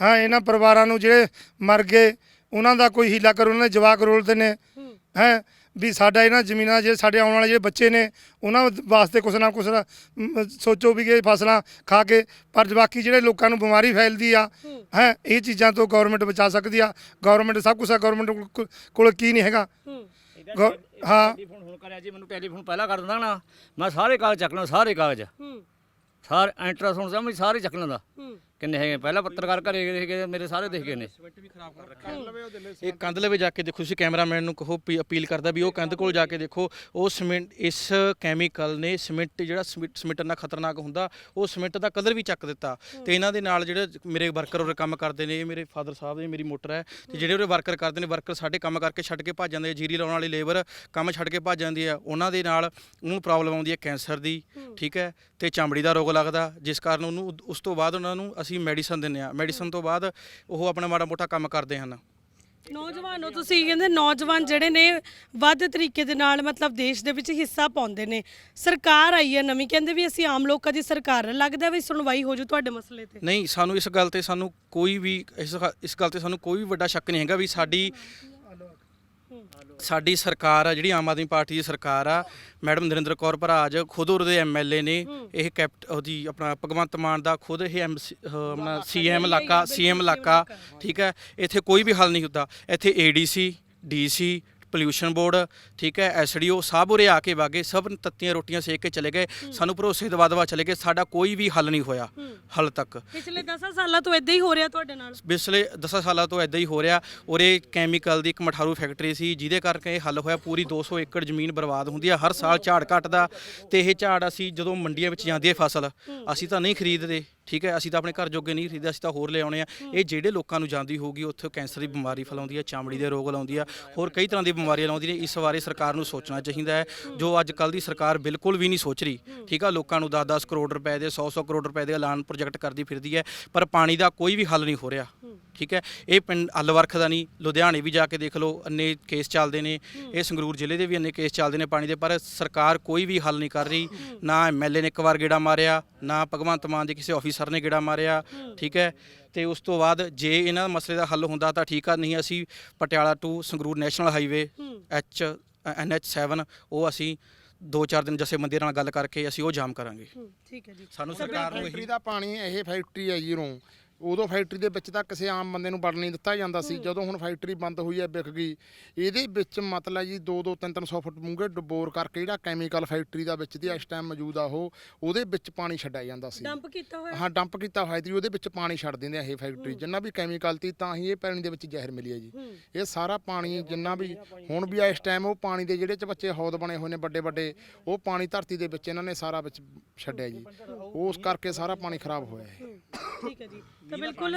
ਹਾਂ ਇਹਨਾਂ ਪਰਿਵਾਰਾਂ ਨੂੰ ਜਿਹੜੇ ਮਰ ਗਏ ਉਹਨਾਂ ਦਾ ਕੋਈ ਹੀਲਾ ਕਰੋ ਉਹਨਾਂ ਦੇ ਜਵਾਕ ਰੋਲਦੇ ਨੇ। ਹੂੰ। ਵੀ ਸਾਡਾ ਇਹਨਾਂ ਜ਼ਮੀਨਾਂ ਜਿਹੜੇ ਸਾਡੇ ਆਉਣ ਵਾਲੇ ਜਿਹੜੇ ਬੱਚੇ ਨੇ ਉਹਨਾਂ ਵਾਸਤੇ ਕੁਛ ਨਾ ਕੁਛ ਮ, ਸੋਚੋ ਵੀ ਇਹ ਫਸਲਾਂ ਖਾ ਕੇ ਪਰ ਬਾਕੀ ਜਿਹੜੇ ਲੋਕਾਂ ਨੂੰ ਬਿਮਾਰੀ ਫੈਲਦੀ ਆ ਹੈ। ਇਹ ਚੀਜ਼ਾਂ ਤੋਂ ਗਵਰਨਮੈਂਟ ਬਚਾ ਸਕਦੀ ਆ। ਗਵਰਨਮੈਂਟ ਸਭ ਕੁਝ ਆ ਗਵਰਨਮੈਂਟ ਕੋਲ ਕੀ ਨਹੀਂ ਹੈਗਾ। ਗੌ- ਹਾਂ। ਟੈਲੀਫੋਨ ਹੁਣ ਕਰਿਆ ਜੀ ਮੈਨੂੰ ਟੈਲੀਫੋਨ ਪਹਿਲਾਂ ਕਰ ਦਿੰਦਾ ਨਾ। ਮੈਂ ਸਾਰੇ ਕਾਗਜ਼ ਚੱਕ ਲੈਣਾ ਸਾਰੇ ਕਾਗਜ਼। ਹੂੰ। ਸਾਰੇ ਅਲਟਰਾਸਾਊਂਡ ਸਮਝ ਸਾਰੇ ਚੱਕ ਲੈਂਦਾ। ਹੂੰ। ਕਿੰਨੇ ਹੈਗੇ? ਪਹਿਲਾਂ ਪੱਤਰਕਾਰ ਘਰੇ ਗਏ ਸੀਗੇ, ਮੇਰੇ ਸਾਰੇ ਦੇਖ ਗਏ ਨੇ। ਇਹ ਕੰਧ ਲਵੇ ਜਾ ਕੇ ਦੇਖੋ, ਤੁਸੀਂ ਕੈਮਰਾਮੈਨ ਨੂੰ ਕਹੋ ਵੀ ਅਪੀਲ ਕਰਦਾ ਵੀ ਉਹ ਕੰਧ ਕੋਲ ਜਾ ਕੇ ਦੇਖੋ, ਉਹ ਸੀਮੈਂਟ, ਇਸ ਕੈਮੀਕਲ ਨੇ ਸੀਮੈਂਟ, ਜਿਹੜਾ ਸੀਮਿੰਟ, ਸੀਮੈਂਟ ਨਾਲ ਖਤਰਨਾਕ ਹੁੰਦਾ, ਉਹ ਸੀਮੈਂਟ ਦਾ ਕਲਰ ਵੀ ਚੱਕ ਦਿੱਤਾ। ਤੇ ਇਹਨਾਂ ਦੇ ਨਾਲ ਜਿਹੜੇ ਮੇਰੇ ਵਰਕਰ ਉਰੇ ਕੰਮ ਕਰਦੇ ਨੇ, ਇਹ ਮੇਰੇ ਫਾਦਰ ਸਾਹਿਬ ਇਹ ਮੇਰੀ ਮੋਟਰ ਹੈ, ਤੇ ਜਿਹੜੇ ਉਰੇ ਵਰਕਰ ਕਰਦੇ ਨੇ, ਵਰਕਰ ਸਾਡੇ ਕੰਮ ਕਰਕੇ ਛੱਡ ਕੇ ਭੱਜ ਜਾਂਦੇ ਆ, ਜੀਰੀ ਲਾਉਣ ਵਾਲੀ ਲੇਬਰ ਕੰਮ ਛੱਡ ਕੇ ਭੱਜ ਜਾਂਦੀ ਹੈ ਉਹਨਾਂ ਦੇ ਨਾਲ ਉਹਨੂੰ ਪ੍ਰੋਬਲਮ ਆਉਂਦੀ ਹੈ ਕੈਂਸਰ ਦੀ, ਠੀਕ ਹੈ, ਤੇ ਚਮੜੀ ਦਾ ਰੋਗ ਲੱਗਦਾ, ਜਿਸ ਕਾਰਨ ਉਹਨੂੰ, ਉਸ ਤੋਂ ਬਾਅਦ ਉਹਨਾਂ ਨੂੰ ਅਸੀਂ ਮੈਡੀਸਨ ਦਿੰਦੇ ਆ ਮੈਡੀਸਨ ਤੋਂ ਬਾਅਦ ਉਹ ਆਪਣਾ ਮਾੜਾ ਮੋਟਾ ਕੰਮ ਕਰਦੇ ਹਨ। ਨੌਜਵਾਨੋ ਤੁਸੀਂ ਕਹਿੰਦੇ ਨੌਜਵਾਨ ਜਿਹੜੇ ਨੇ ਵੱਧ ਤਰੀਕੇ ਦੇ ਨਾਲ ਮਤਲਬ ਦੇਸ਼ ਦੇ ਵਿੱਚ ਹਿੱਸਾ ਪਾਉਂਦੇ ਨੇ। ਸਰਕਾਰ ਆਈ ਹੈ ਨਵੀਂ ਕਹਿੰਦੇ ਵੀ ਅਸੀਂ ਆਮ ਲੋਕਾਂ ਦੀ ਸਰਕਾਰ ਹਾਂ। ਲੱਗਦਾ ਵੀ ਸੁਣਵਾਈ ਹੋ ਜੂ ਤੁਹਾਡੇ ਮਸਲੇ ਤੇ। ਨਹੀਂ ਸਾਨੂੰ ਇਸ ਗੱਲ ਤੇ ਸਾਨੂੰ ਕੋਈ ਵੀ ਇਸ ਗੱਲ ਤੇ ਸਾਨੂੰ ਕੋਈ ਵੀ ਵੱਡਾ ਸ਼ੱਕ ਨਹੀਂ ਹੈਗਾ ਵੀ ਸਾਡੀ ਸਾਡੀ ਸਰਕਾਰ ਆ ਜਿਹੜੀ ਆਮ ਆਦਮੀ ਪਾਰਟੀ ਦੀ ਸਰਕਾਰ ਆ ਮੈਡਮ ਨਰਿੰਦਰ ਕੌਰ ਭਰਾਜ ਖੁਦ ਉਹਦੇ ਐਮਐਲਏ ਨੇ ਇਹ ਕੈਪਟ ਉਹਦੀ ਆਪਣਾ ਭਗਵੰਤ ਮਾਨ ਦਾ ਖੁਦ ਇਹ ਐਮਸੀ ਆਪਣਾ ਸੀਐਮ ਇਲਾਕਾ ਸੀਐਮ ਇਲਾਕਾ ਠੀਕ ਹੈ ਇੱਥੇ ਕੋਈ ਵੀ ਹੱਲ ਨਹੀਂ ਹੁੰਦਾ। ਇੱਥੇ ਏਡੀਸੀ ਡੀਸੀ ਪੋਲਿਊਸ਼ਨ ਬੋਰਡ ਠੀਕ ਹੈ ਐਸਡੀਓ ਸਭ ਉਰੇ ਆ ਕੇ ਵਾਗੇ ਸਭ ਤੱਤੀਆਂ ਰੋਟੀਆਂ ਸੇਕ ਕੇ ਚਲੇ ਗਏ। ਸਾਨੂੰ ਭਰੋਸੇ ਦਵਾ ਦਵਾ ਚਲੇ ਗਏ। ਸਾਡਾ ਕੋਈ ਵੀ ਹੱਲ ਨਹੀਂ ਹੋਇਆ ਹਾਲ ਤੱਕ। ਪਿਛਲੇ 10 ਸਾਲਾਂ ਤੋਂ ਇਦਾਂ ਹੀ ਹੋ ਰਿਹਾ ਤੁਹਾਡੇ ਨਾਲ? ਪਿਛਲੇ 10 ਸਾਲਾਂ ਤੋਂ ਇਦਾਂ ਹੀ ਹੋ ਰਿਹਾ। ਉਰੇ ਕੈਮੀਕਲ ਦੀ ਇੱਕ ਮਠਾਰੂ ਫੈਕਟਰੀ ਸੀ ਜਿਹਦੇ ਕਰਕੇ ਇਹ ਹੱਲ ਹੋਇਆ। ਪੂਰੀ 200 ਏਕੜ ਜ਼ਮੀਨ ਬਰਬਾਦ ਹੁੰਦੀ ਹੈ ਹਰ ਸਾਲ ਝਾੜ ਘਟਦਾ। ਤੇ ਇਹ ਝਾੜ ਅਸੀਂ ਜਦੋਂ ਮੰਡੀਆਂ ਵਿੱਚ ਜਾਂਦੀ ਹੈ ਫਸਲ ਅਸੀਂ ਤਾਂ ਨਹੀਂ ਖਰੀਦਦੇ। ਠੀਕ ਹੈ, ਅਸੀਂ ਤਾਂ ਆਪਣੇ ਘਰ ਜੋਗੇ ਨਹੀਂ ਖਰੀਦਦੇ ਅਸੀਂ ਤਾਂ ਹੋਰ ਲੈ ਆਉਣੇ ਆ। ਇਹ ਜਿਹੜੇ ਲੋਕਾਂ ਨੂੰ ਜਾਂਦੀ ਹੋਊਗੀ, ਉੱਥੇ ਕੈਂਸਰ ਦੀ ਬਿਮਾਰੀ ਫੈਲਾਉਂਦੀ ਆ, ਚਾਮੜੀ ਦੇ ਰੋਗ ਲਾਉਂਦੀ ਆ, ਹੋਰ ਕਈ ਤਰ੍ਹਾਂ ਦੀ ਬਿਮਾਰੀਆਂ ਲਾਉਂਦੀ ਨੇ, ਇਸ ਬਾਰੇ ਸਰਕਾਰ ਨੂੰ ਸੋਚਣਾ ਚਾਹੀਦਾ ਹੈ, ਜੋ ਅੱਜ ਕੱਲ ਦੀ ਸਰਕਾਰ ਬਿਲਕੁਲ ਵੀ ਨਹੀਂ ਸੋਚ ਰਹੀ। ਠੀਕ ਆ, ਲੋਕਾਂ ਨੂੰ 10-10 ਕਰੋੜ ਰੁਪਏ ਦੇ 100-100 ਕਰੋੜ ਰੁਪਏ ਦੇ ਐਲਾਨ ਪ੍ਰੋਜੈਕਟ ਕਰਦੀ ਫਿਰਦੀ ਹੈ, ਪਰ ਪਾਣੀ ਦਾ ਕੋਈ ਵੀ ਹੱਲ ਨਹੀਂ ਹੋ ਰਿਹਾ। ਠੀਕ ਹੈ, ਇਹ ਪਿੰਡ ਅਲਵਰਖ ਦਾ ਨਹੀਂ, ਲੁਧਿਆਣੇ ਵੀ ਜਾ ਕੇ ਦੇਖ ਲਓ ਅੰਨੇ ਕੇਸ ਚੱਲਦੇ ਨੇ, ਇਹ ਸੰਗਰੂਰ ਜ਼ਿਲ੍ਹੇ ਦੇ ਵੀ ਅੰਨੇ ਕੇਸ ਚੱਲਦੇ ਨੇ ਪਾਣੀ ਦੇ, ਪਰ ਸਰਕਾਰ ਕੋਈ ਵੀ ਹੱਲ ਨਹੀਂ ਕਰ ਰਹੀ, ਨਾ ਐਮਐਲਏ ਨੇ ਇੱਕ ਵਾਰ ਗੇੜਾ ਮਾਰਿਆ, ਨਾ ਭਗਵੰਤ ਮਾਨ ਦੇ ਕਿਸੇ ਆਫੀਸਰ ਨੇ ਗੇੜਾ ਮਾਰਿਆ ਠੀਕ ਹੈ। ਤੇ ਉਸ ਤੋਂ ਬਾਅਦ ਜੇ ਇਹਨਾਂ ਮਸਲੇ ਦਾ ਹੱਲ ਹੁੰਦਾ ਤਾਂ ਠੀਕ ਆ ਨਹੀਂ ਅਸੀਂ Patiala to Sangrur national highway H NH 7 ਉਹ ਅਸੀਂ ਦੋ ਚਾਰ ਦਿਨ ਜਥੇਬੰਦੀਆਂ ਨਾਲ ਗੱਲ ਕਰਕੇ ਅਸੀਂ ਉਹ ਜਾਮ ਕਰਾਂਗੇ। ਠੀਕ ਹੈ ਜੀ। ਸਾਨੂੰ ਸਰਕਾਰ ਨੂੰ ਫੈਕਟਰੀ ਦਾ ਪਾਣੀ ਇਹ ਫੈਕਟਰੀ ਹੈ ਜੀਰੋਂ ਉਦੋਂ ਫੈਕਟਰੀ ਦੇ ਵਿੱਚ ਤਾਂ ਕਿਸੇ ਆਮ ਬੰਦੇ ਨੂੰ ਵੜ ਨਹੀਂ ਦਿੱਤਾ ਜਾਂਦਾ ਸੀ। ਜਦੋਂ ਹੁਣ ਫੈਕਟਰੀ ਬੰਦ ਹੋਈ ਹੈ ਵਿਕ ਗਈ। ਇਹਦੇ ਵਿੱਚ ਮਤਲਬ ਜੀ 2 2 3 300 ਫੁੱਟ ਡੂੰਘੇ ਡਬੋਰ ਕਰਕੇ ਜਿਹੜਾ ਕੈਮੀਕਲ ਫੈਕਟਰੀ ਦਾ ਵਿੱਚ ਦੀ ਇਸ ਟਾਈਮ ਮੌਜੂਦ ਆ ਉਹ ਉਹਦੇ ਵਿੱਚ ਪਾਣੀ ਛੱਡਿਆ ਜਾਂਦਾ ਸੀ। ਡੰਪ ਕੀਤਾ ਹੋਇਆ? ਹਾਂ ਡੰਪ ਕੀਤਾ ਹੋਇਆ ਸੀ ਉਹਦੇ ਵਿੱਚ ਪਾਣੀ ਛੱਡ ਦਿੰਦੇ ਆ ਇਹ ਫੈਕਟਰੀ ਜਿੰਨਾ ਵੀ ਕੈਮੀਕਲ ਤੀ ਤਾਂ ਹੀ ਇਹ ਪਾਣੀ ਦੇ ਵਿੱਚ ਜ਼ਹਿਰ ਮਿਲੀ ਹੈ ਜੀ। ਇਹ ਸਾਰਾ ਪਾਣੀ ਜਿੰਨਾ ਵੀ ਹੁਣ ਵੀ ਇਸ ਟਾਈਮ ਉਹ ਪਾਣੀ ਦੇ ਜਿਹੜੇ ਚ ਬੱਚੇ ਹੌਦ ਬਣੇ ਹੋਏ ਨੇ ਵੱਡੇ ਵੱਡੇ ਉਹ ਪਾਣੀ ਧਰਤੀ ਦੇ ਵਿੱਚ ਇਹਨਾਂ ਨੇ ਸਾਰਾ ਵਿੱਚ ਛੱਡਿਆ ਜੀ। ਉਸ ਕਰਕੇ ਸਾਰਾ ਪਾਣੀ ਖਰਾਬ ਹੋਇਆ ਹੈ। ਠੀਕ ਹੈ ਜੀ। ਤਾਂ ਬਿਲਕੁਲ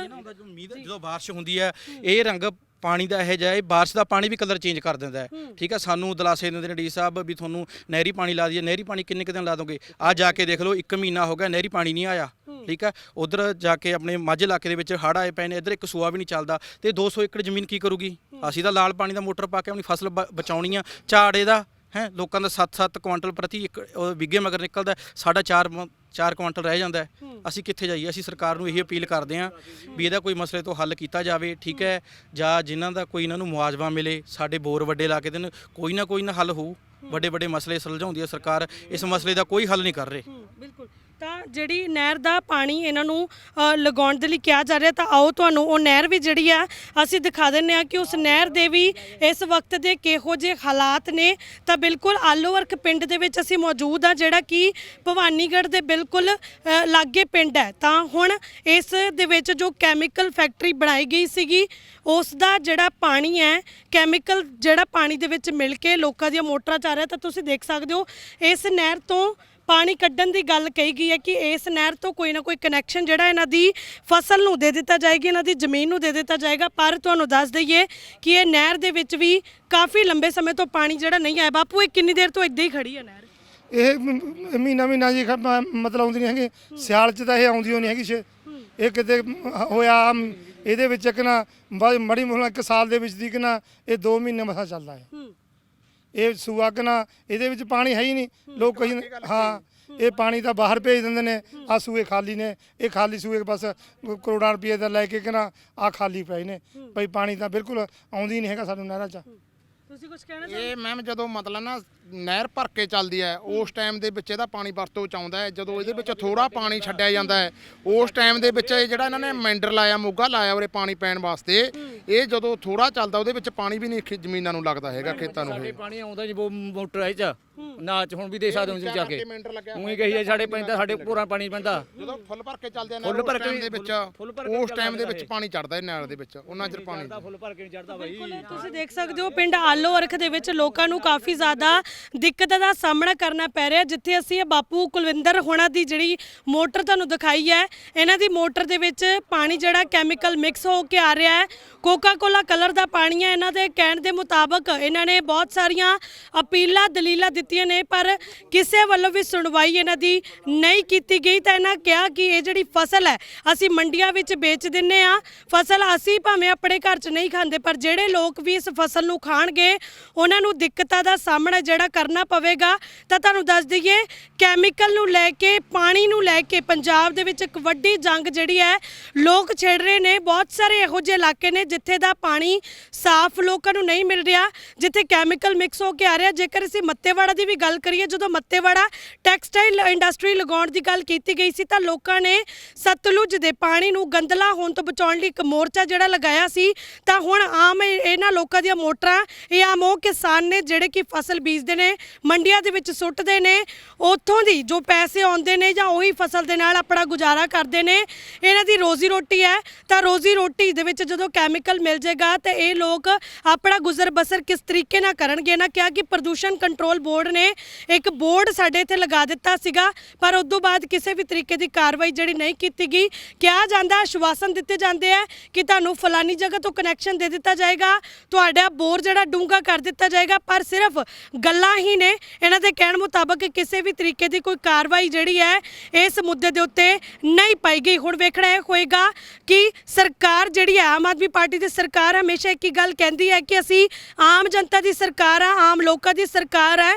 ਜਦੋਂ ਬਾਰਿਸ਼ ਹੁੰਦੀ ਹੈ ਇਹ ਰੰਗ ਪਾਣੀ ਦਾ ਇਹ ਜਿਹਾ ਇਹ ਬਾਰਿਸ਼ ਦਾ ਪਾਣੀ ਵੀ ਕਲਰ ਚੇਂਜ ਕਰ ਦਿੰਦਾ ਹੈ। ਠੀਕ ਹੈ ਸਾਨੂੰ ਦਲਾਸੇ ਦਿੰਦੇ ਨੇ ਡੀ ਸਾਹਿਬ ਵੀ ਤੁਹਾਨੂੰ ਨਹਿਰੀ ਪਾਣੀ ਲਾ ਦਈਏ ਨਹਿਰੀ ਪਾਣੀ ਕਿੰਨੇ ਕੁ ਦਿਨ ਲਾ ਦੋਗੇ? ਆ ਜਾ ਕੇ ਦੇਖ ਲਓ 1 ਮਹੀਨਾ ਹੋ ਗਿਆ ਨਹਿਰੀ ਪਾਣੀ ਨਹੀਂ ਆਇਆ। ਠੀਕ ਹੈ ਉਧਰ ਜਾ ਕੇ ਆਪਣੇ ਮਾਝੇ ਇਲਾਕੇ ਦੇ ਵਿੱਚ ਹੜ੍ਹ ਆਏ ਪਏ ਨੇ ਇੱਧਰ ਇੱਕ ਸੂਆ ਵੀ ਨਹੀਂ ਚੱਲਦਾ ਤੇ 200 ਏਕੜ ਜ਼ਮੀਨ ਕੀ ਕਰੂਗੀ? ਅਸੀਂ ਤਾਂ ਲਾਲ ਪਾਣੀ ਦਾ ਮੋਟਰ ਪਾ ਕੇ ਆਪਣੀ ਫਸਲ ਬਚਾਉਣੀ ਆ ਝਾੜੇ ਦਾ ਹੈ ਲੋਕਾਂ ਦਾ 7-7 ਕੁਆਂਟਲ ਪ੍ਰਤੀ ਇੱਕ ਵਿਗੇ ਮਗਰ ਨਿਕਲਦਾ ਸਾਡਾ 4 4 ਕੁਆਂਟਲ ਰਹਿ ਜਾਂਦਾ ਹੈ। ਅਸੀਂ ਕਿੱਥੇ ਜਾਈਏ? ਅਸੀਂ ਸਰਕਾਰ ਨੂੰ ਇਹੀ ਅਪੀਲ ਕਰਦੇ ਹਾਂ ਵੀ ਇਹਦਾ ਕੋਈ ਮਸਲੇ ਤੋਂ ਹੱਲ ਕੀਤਾ ਜਾਵੇ ਠੀਕ ਹੈ? ਜਾਂ ਜਿਨ੍ਹਾਂ ਦਾ ਕੋਈ ਇਹਨਾਂ ਨੂੰ ਮੁਆਵਜ਼ਾ ਮਿਲੇ ਸਾਡੇ ਬੋਰ ਵੱਡੇ ਲਾ ਕੇ ਦੇਣ ਕੋਈ ਨਾ ਕੋਈ ਨਾ ਹੱਲ ਹੋਊ। ਵੱਡੇ ਵੱਡੇ ਮਸਲੇ ਸੁਲਝਾਉਂਦੀ ਹੈ ਸਰਕਾਰ ਇਸ ਮਸਲੇ ਦਾ ਕੋਈ ਹੱਲ ਨਹੀਂ ਕਰ ਰਹੇ। ਬਿਲਕੁਲ। ਤਾਂ ਜਿਹੜੀ ਨਹਿਰ ਦਾ ਪਾਣੀ ਇਹਨਾਂ ਨੂੰ ਅ, ਲਗਾਉਣ ਦੇ ਲਈ ਕਿਹਾ ਜਾ ਰਿਹਾ ਤਾਂ ਆਓ ਤੁਹਾਨੂੰ ਉਹ ਨਹਿਰ ਵੀ ਜਿਹੜੀ ਆ ਅਸੀਂ ਦਿਖਾ ਦਿੰਨੇ ਆ ਕਿ ਉਸ ਨਹਿਰ ਦੇ ਵੀ ਇਸ ਵਕਤ ਦੇ ਕਿਹੋ ਜਿਹੇ ਹਾਲਾਤ ਨੇ। ਤਾਂ ਬਿਲਕੁਲ ਆਲੋਵਰਕ ਪਿੰਡ ਦੇ ਵਿੱਚ ਅਸੀਂ ਮੌਜੂਦ ਆ ਜਿਹੜਾ ਕਿ ਭਵਾਨੀਗੜ੍ਹ ਦੇ ਬਿਲਕੁਲ ਅ, ਲਾਗੇ ਪਿੰਡ ਹੈ। ਤਾਂ ਹੁਣ ਇਸ ਦੇ ਵਿੱਚ ਜੋ ਕੈਮੀਕਲ ਫੈਕਟਰੀ ਬਣਾਈ ਗਈ ਸੀਗੀ ਉਸ ਦਾ ਜਿਹੜਾ ਪਾਣੀ ਹੈ ਕੈਮੀਕਲ ਜਿਹੜਾ ਪਾਣੀ ਦੇ ਵਿੱਚ ਮਿਲ ਕੇ ਲੋਕਾਂ ਦੀਆਂ ਮੋਟਰਾਂ ਚ ਆ ਰਿਹਾ ਤਾਂ ਤੁਸੀਂ ਦੇਖ ਸਕਦੇ ਹੋ ਇਸ ਨਹਿਰ ਤੋਂ ਪਾਣੀ ਕੱਢਣ ਦੀ ਗੱਲ ਕਹੀ ਗਈ ਹੈ ਕਿ ਇਸ ਨਹਿਰ ਤੋਂ ਕੋਈ ਨਾ ਕੋਈ ਕਨੈਕਸ਼ਨ ਜਿਹੜਾ ਇਹਨਾਂ ਦੀ ਫਸਲ ਨੂੰ ਦੇ ਦਿੱਤਾ ਜਾਏਗਾ ਇਹਨਾਂ ਦੀ ਜ਼ਮੀਨ ਨੂੰ ਦੇ ਦਿੱਤਾ ਜਾਏਗਾ। ਪਰ ਤੁਹਾਨੂੰ ਦੱਸ ਦਈਏ ਕਿ ਇਹ ਨਹਿਰ ਦੇ ਵਿੱਚ ਵੀ ਕਾਫੀ ਲੰਬੇ ਸਮੇਂ ਤੋਂ ਪਾਣੀ ਜਿਹੜਾ ਨਹੀਂ ਆਇਆ। ਬਾਪੂ ਇਹ ਕਿੰਨੀ ਦੇਰ ਤੋਂ ਇੱਦਾਂ ਹੀ ਖੜੀ ਹੈ ਨਹਿਰ? ਇਹ ਮ- ਮਹੀਨਾ ਮਹੀਨਾ ਜੀ ਖ- ਮ- ਮਤਲਬ ਆਉਂਦੀ ਨਹੀਂ ਹੈਗੀ। ਸਿਆਲ ਚ ਤਾਂ ਇਹ ਆਉਂਦੀ ਹੋਣੀ ਹੈਗੀ ਛੇ। ਇਹ ਕਿਤੇ ਹੋਇਆ ਇਹਦੇ ਵਿੱਚ ਇੱਕ ਨਾ ਬ- ਮੜੀ ਮੁਹਲਾ ਇੱਕ ਸਾਲ ਦੇ ਵਿੱਚ ਦੀ ਕਿ ਨਾ ਇਹ 2 ਮਹੀਨੇ ਮਸਾ ਚੱਲਦਾ ਹੈ। ਹੂੰ। ਇਹ ਸੂਆ ਕਿ ਨਾ ਇਹਦੇ ਵਿੱਚ ਪਾਣੀ ਹੈ ਹੀ ਨਹੀਂ। ਲੋਕ ਕਹੀ। ਹਾਂ। ਇਹ ਪਾਣੀ ਤਾਂ ਬਾਹਰ ਭੇਜ ਦਿੰਦੇ ਨੇ ਆ ਸੂਏ ਖਾਲੀ ਨੇ ਇਹ ਖਾਲੀ ਸੂਏ ਬਸ ਕਰੋੜਾਂ ਰੁਪਏ ਦਾ ਲੈ ਕੇ ਕਿ ਨਾ ਆ ਖਾਲੀ ਪਏ ਨੇ। ਭਈ ਪਾਣੀ ਤਾਂ ਬਿਲਕੁਲ ਆਉਂਦੀ ਨਹੀਂ ਹੈਗਾ ਸਾਨੂੰ ਨਹਿਰਾਂ 'ਚ। ਤੁਸੀਂ ਕੁਝ ਕਹਿਣਾ ਇਹ ਮੈਮ ਜਦੋਂ ਮਤਲਬ ਨਾ ਨਹਿਰ ਭਰ ਕੇ ਚੱਲਦੀ ਹੈ ਉਸ ਟਾਈਮ ਦੇ ਵਿੱਚ ਇਹਦਾ ਪਾਣੀ ਵਰਤੋਂ ਚ ਆਉਂਦਾ ਹੈ। ਜਦੋਂ ਇਹਦੇ ਵਿੱਚ ਥੋੜਾ ਪਾਣੀ ਛੱਡਿਆ ਜਾਂਦਾ ਹੈ ਉਸ ਟਾਈਮ ਦੇ ਵਿੱਚ ਇਹ ਜਿਹੜਾ ਇਹਨਾਂ ਨੇ ਮੈਂਡਰ ਲਾਇਆ ਮੋਗਾ ਲਾਇਆ ਉਰੇ ਪਾਣੀ ਪੈਣ ਵਾਸਤੇ ਇਹ ਜਦੋਂ ਥੋੜਾ ਚੱਲਦਾ ਉਹਦੇ ਵਿੱਚ ਪਾਣੀ ਵੀ ਨਹੀਂ ਖੇ- ਜ਼ਮੀਨਾਂ ਨੂੰ ਲੱਗਦਾ ਹੈਗਾ ਖੇਤਾਂ ਨੂੰ ਸਾਡੇ ਇਹ। ਪਾਣੀ ਆਉਂਦਾ ਜੀ ਉਹ ਮੋਟਰ ਹੈ ਚ। ਨਾ ਚ ਹੁਣ ਵੀ ਦੇ ਸਕਦੇ ਹੋ ਤੁਸੀਂ ਜਾ ਕੇ। ਉਹੀ ਕਹੀ ਹੈ ਸਾਡੇ ਪੈਂਦਾ ਸਾਡੇ ਪੂਰਾ ਪਾਣੀ ਪੈਂਦਾ। ਜਦੋਂ ਫੁੱਲ ਭਰ ਕੇ ਚੱਲਦੇ ਆ ਫੁੱਲ ਭਰ ਉਸ ਕੇ ਟਾਈਮ ਦੇ ਵਿੱਚ ਉਸ ਟਾਈਮ ਦੇ ਵਿੱਚ ਪਾਣੀ ਚੜਦਾ ਇਹ ਨਹਿਰ ਦੇ ਵਿੱਚ ਉਹਨਾਂ ਚਿਰ ਪਾਣੀ। ਚੜਦਾ ਫੁੱਲ ਭਰ ਕੇ ਨਹੀਂ ਚੜਦਾ ਬਾਈ। ਤੁਸੀਂ ਦੇਖ ਸਕਦੇ ਹੋ ਪਿੰਡ ਆਲੋ ਅਰਖ ਦੇ ਵਿੱਚ ਲੋਕਾਂ ਨੂੰ ਕਾਫੀ ਜ਼ਿਆਦਾ ਦਿੱਕਤ ਦਾ ਸਾਹਮਣਾ ਕਰਨਾ ਪੈ ਰਿਹਾ ਜਿੱਥੇ ਅਸੀਂ ਇਹ ਬਾਪੂ ਕੁਲਵਿੰਦਰ ਹੋਣਾ ਦੀ ਜਿਹੜੀ ਮੋਟਰ ਤੁਹਾਨੂੰ ਦਿਖਾਈ ਹੈ ਇਹਨਾਂ ਦੀ ਮੋਟਰ ਦੇ ਵਿੱਚ ਪਾਣੀ ਜਿਹੜਾ ਕੈਮੀਕਲ ਮਿਕਸ ਹੋ ਕੇ ਆ ਰਿਹਾ ਹੈ। ਕੋਕਾ ਕੋਲਾ ਕਲਰ ਦਾ ਪਾਣੀ ਹੈ ਇਹਨਾਂ ਦੇ ਕਹਿਣ ਦੇ ਮੁਤਾਬਕ ਇਹਨਾਂ ਨੇ ਬਹੁਤ ਸਾਰੀਆਂ ਅਪੀਲਾਂ ਦਲੀਲਾਂ ਦਿੱਤੀਆਂ ਨੇ, ਪਰ ਕਿਸੇ ਵੱਲੋਂ ਵੀ ਸੁਣਵਾਈ ਇਹਨਾਂ ਦੀ ਨਹੀਂ ਕੀਤੀ ਗਈ। ਤਾਂ ਇਹਨਾਂ ਕਿਹਾ ਕਿ ਇਹ ਜਿਹੜੀ ਫਸਲ ਹੈ, ਅਸੀਂ ਮੰਡੀਆਂ ਵਿੱਚ ਵੇਚ ਦਿੰਨੇ ਆ। ਫਸਲ ਅਸੀਂ ਭਾਵੇਂ ਆਪਣੇ ਘਰ 'ਚ ਨਹੀਂ ਖਾਂਦੇ, ਪਰ ਜਿਹੜੇ ਲੋਕ ਵੀ ਇਸ ਫਸਲ ਨੂੰ ਖਾਣਗੇ, ਉਹਨਾਂ ਨੂੰ ਦਿੱਕਤਾਂ ਦਾ ਸਾਹਮਣਾ ਜਿਹੜਾ ਕਰਨਾ ਪਵੇਗਾ। ਤਾਂ ਤੁਹਾਨੂੰ ਦੱਸ ਦਈਏ, ਕੈਮੀਕਲ ਨੂੰ ਲੈ ਕੇ, ਪਾਣੀ ਨੂੰ ਲੈ ਕੇ ਪੰਜਾਬ ਦੇ ਵਿੱਚ ਇੱਕ ਵੱਡੀ ਜੰਗ ਜਿਹੜੀ ਹੈ, ਲੋਕ ਛੇੜ ਰਹੇ ਨੇ। ਬਹੁਤ ਸਾਰੇ ਇਹੋ ਜਿਹੇ ਇਲਾਕੇ ਨੇ ਜਿੱਥੇ ਦਾ ਪਾਣੀ ਸਾਫ਼ ਲੋਕਾਂ ਨੂੰ ਨਹੀਂ ਮਿਲ ਰਿਹਾ, ਜਿੱਥੇ ਕੈਮੀਕਲ ਮਿਕਸ ਹੋ ਕੇ ਆ ਰਿਹਾ। ਜੇਕਰ ਅਸੀਂ ਮੱਤੇਵਾੜਾ ਦੀ ਵੀ ਗੱਲ ਕਰੀਏ, ਜਦੋਂ ਮੱਤੇਵਾੜਾ ਟੈਕਸਟਾਈਲ ਇੰਡਸਟਰੀ ਲਗਾਉਣ ਦੀ ਗੱਲ ਕੀਤੀ ਗਈ ਸੀ, ਤਾਂ ਲੋਕਾਂ ਨੇ ਸਤਲੁਜ ਦੇ ਪਾਣੀ ਨੂੰ ਗੰਦਲਾ ਹੋਣ ਤੋਂ ਬਚਾਉਣ ਲਈ ਇੱਕ ਮੋਰਚਾ ਜਿਹੜਾ ਲਗਾਇਆ ਸੀ। ਤਾਂ ਹੁਣ ਆਮ ਇਹਨਾਂ ਲੋਕਾਂ ਦੀਆਂ ਮੋਟਰਾਂ, ਇਹ ਆਮ ਉਹ ਕਿਸਾਨ ਨੇ ਜਿਹੜੇ ਕਿ ਫਸਲ ਬੀਜਦੇ ਨੇ, ਮੰਡੀਆਂ ਦੇ ਵਿੱਚ ਸੁੱਟਦੇ ਨੇ, ਉੱਥੋਂ ਦੀ ਜੋ ਪੈਸੇ ਆਉਂਦੇ ਨੇ ਜਾਂ ਉਹੀ ਫਸਲ ਦੇ ਨਾਲ ਆਪਣਾ ਗੁਜ਼ਾਰਾ ਕਰਦੇ ਨੇ, ਇਹਨਾਂ ਦੀ ਰੋਜ਼ੀ ਰੋਟੀ ਹੈ। ਤਾਂ ਰੋਜ਼ੀ ਰੋਟੀ ਦੇ ਵਿੱਚ ਜਦੋਂ ਕੈਮੀਕਲ ਮਿਲ ਜਾਏਗਾ, ਤੇ ਇਹ ਲੋਕ ਆਪਣਾ ਗੁਜ਼ਰ ਬਸਰ ਕਿਸ ਤਰੀਕੇ ਨਾਲ ਕਰਨਗੇ? ਨਾ ਕਿਹਾ ਕਿ ਪ੍ਰਦੂਸ਼ਣ ਕੰਟਰੋਲ ਬੋਰਡ ਨੇ ਇੱਕ ਬੋਰਡ ਸਾਡੇ ਇੱਥੇ ਲਗਾ ਦਿੱਤਾ ਸੀਗਾ, ਪਰ ਉਸ ਤੋਂ ਬਾਅਦ ਕਿਸੇ ਵੀ ਤਰੀਕੇ ਦੀ ਕਾਰਵਾਈ ਜਿਹੜੀ ਨਹੀਂ ਕੀਤੀ ਗਈ। ਕਿਹਾ ਜਾਂਦਾ, ਆਸ਼ਵਾਸਨ ਦਿੱਤੇ ਜਾਂਦੇ ਆ ਕਿ ਤੁਹਾਨੂੰ ਫਲਾਨੀ ਜਗ੍ਹਾ ਤੋਂ ਕਨੈਕਸ਼ਨ ਦੇ ਦਿੱਤਾ ਜਾਏਗਾ, ਤੁਹਾਡਾ ਬੋਰ ਜਿਹੜਾ ਡੂੰਘਾ ਕਰ ਦਿੱਤਾ ਜਾਏਗਾ, ਪਰ ਸਿਰਫ ਗੱਲਾਂ ਹੀ ਨੇ। ਇਹਨਾਂ ਦੇ ਕਹਿਣ ਮੁਤਾਬਕ ਕਿਸੇ ਵੀ ਤਰੀਕੇ ਦੀ ਕੋਈ ਕਾਰਵਾਈ ਜਿਹੜੀ ਹੈ, ਇਸ ਮੁੱਦੇ ਦੇ ਉੱਤੇ ਨਹੀਂ ਪਾਈ ਗਈ। ਹੁਣ ਵੇਖਣਾ ਇਹ ਹੋਏਗਾ ਕਿ ਸਰਕਾਰ ਜਿਹੜੀ ਹੈ, ਆਮ ਆਦਮੀ ਪਾਰਟੀ ਦੀ ਸਰਕਾਰ ਹਮੇਸ਼ਾ ਇੱਕ ਹੀ ਗੱਲ ਕਹਿੰਦੀ ਹੈ ਕਿ ਅਸੀਂ ਆਮ ਜਨਤਾ ਦੀ ਸਰਕਾਰ ਆ ਆਮ ਲੋਕਾਂ ਦੀ ਸਰਕਾਰ ਹੈ।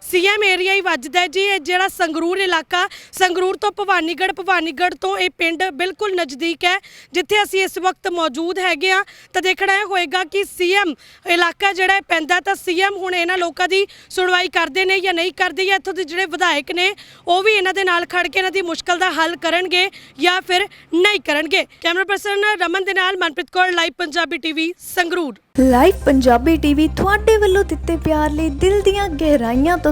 ਸੀਐਮ ਏਰੀਆ ਹੀ ਵੱਜਦਾ ਜੀ। ਇਹ ਜਿਹੜਾ ਸੰਗਰੂਰ ਇਲਾਕਾ, ਸੰਗਰੂਰ ਤੋਂ ਭਵਾਨੀਗੜ੍ਹ ਭਵਾਨੀਗੜ੍ਹ ਤੋਂ ਇਹ ਪਿੰਡ ਬਿਲਕੁਲ ਨਜ਼ਦੀਕ ਹੈ, ਜਿੱਥੇ ਅਸੀਂ ਇਸ ਵਕਤ ਮੌਜੂਦ ਹੈਗੇ ਆ ਤਾਂ ਦੇਖਣਾ ਇਹ ਹੋਏਗਾ ਕਿ ਸੀਐਮ ਇਲਾਕਾ ਜਿਹੜਾ ਪੈਂਦਾ ਤਾਂ ਸੀਐਮ ਹੁਣ ਇਹਨਾਂ ਲੋਕਾਂ ਦੀ ਸੁਣਵਾਈ ਕਰਦੇ ਨੇ ਜਾਂ ਨਹੀਂ ਕਰਦੇ ਜਾਂ ਇੱਥੋਂ ਦੇ ਜਿਹੜੇ ਵਿਧਾਇਕ ਨੇ, ਉਹ ਵੀ ਇਹਨਾਂ ਦੇ ਨਾਲ ਖੜ ਕੇ ਇਹਨਾਂ ਦੀ ਮੁਸ਼ਕਲ ਦਾ ਹੱਲ ਕਰਨਗੇ ਜਾਂ ਫਿਰ ਨਹੀਂ ਕਰਨਗੇ। ਕੈਮਰਾ ਪਰਸਨ ਰਮਨ ਦੇ ਨਾਲ Manpreet Kaur, live Punjabi TV, Sangrur. Live Punjabi TV ਤੁਹਾਡੇ ਵੱਲੋਂ ਦਿੱਤੇ ਪਿਆਰ ਲਈ ਦਿਲ ਦੀਆਂ ਗਹਿਰਾਈਆਂ ਤੋਂ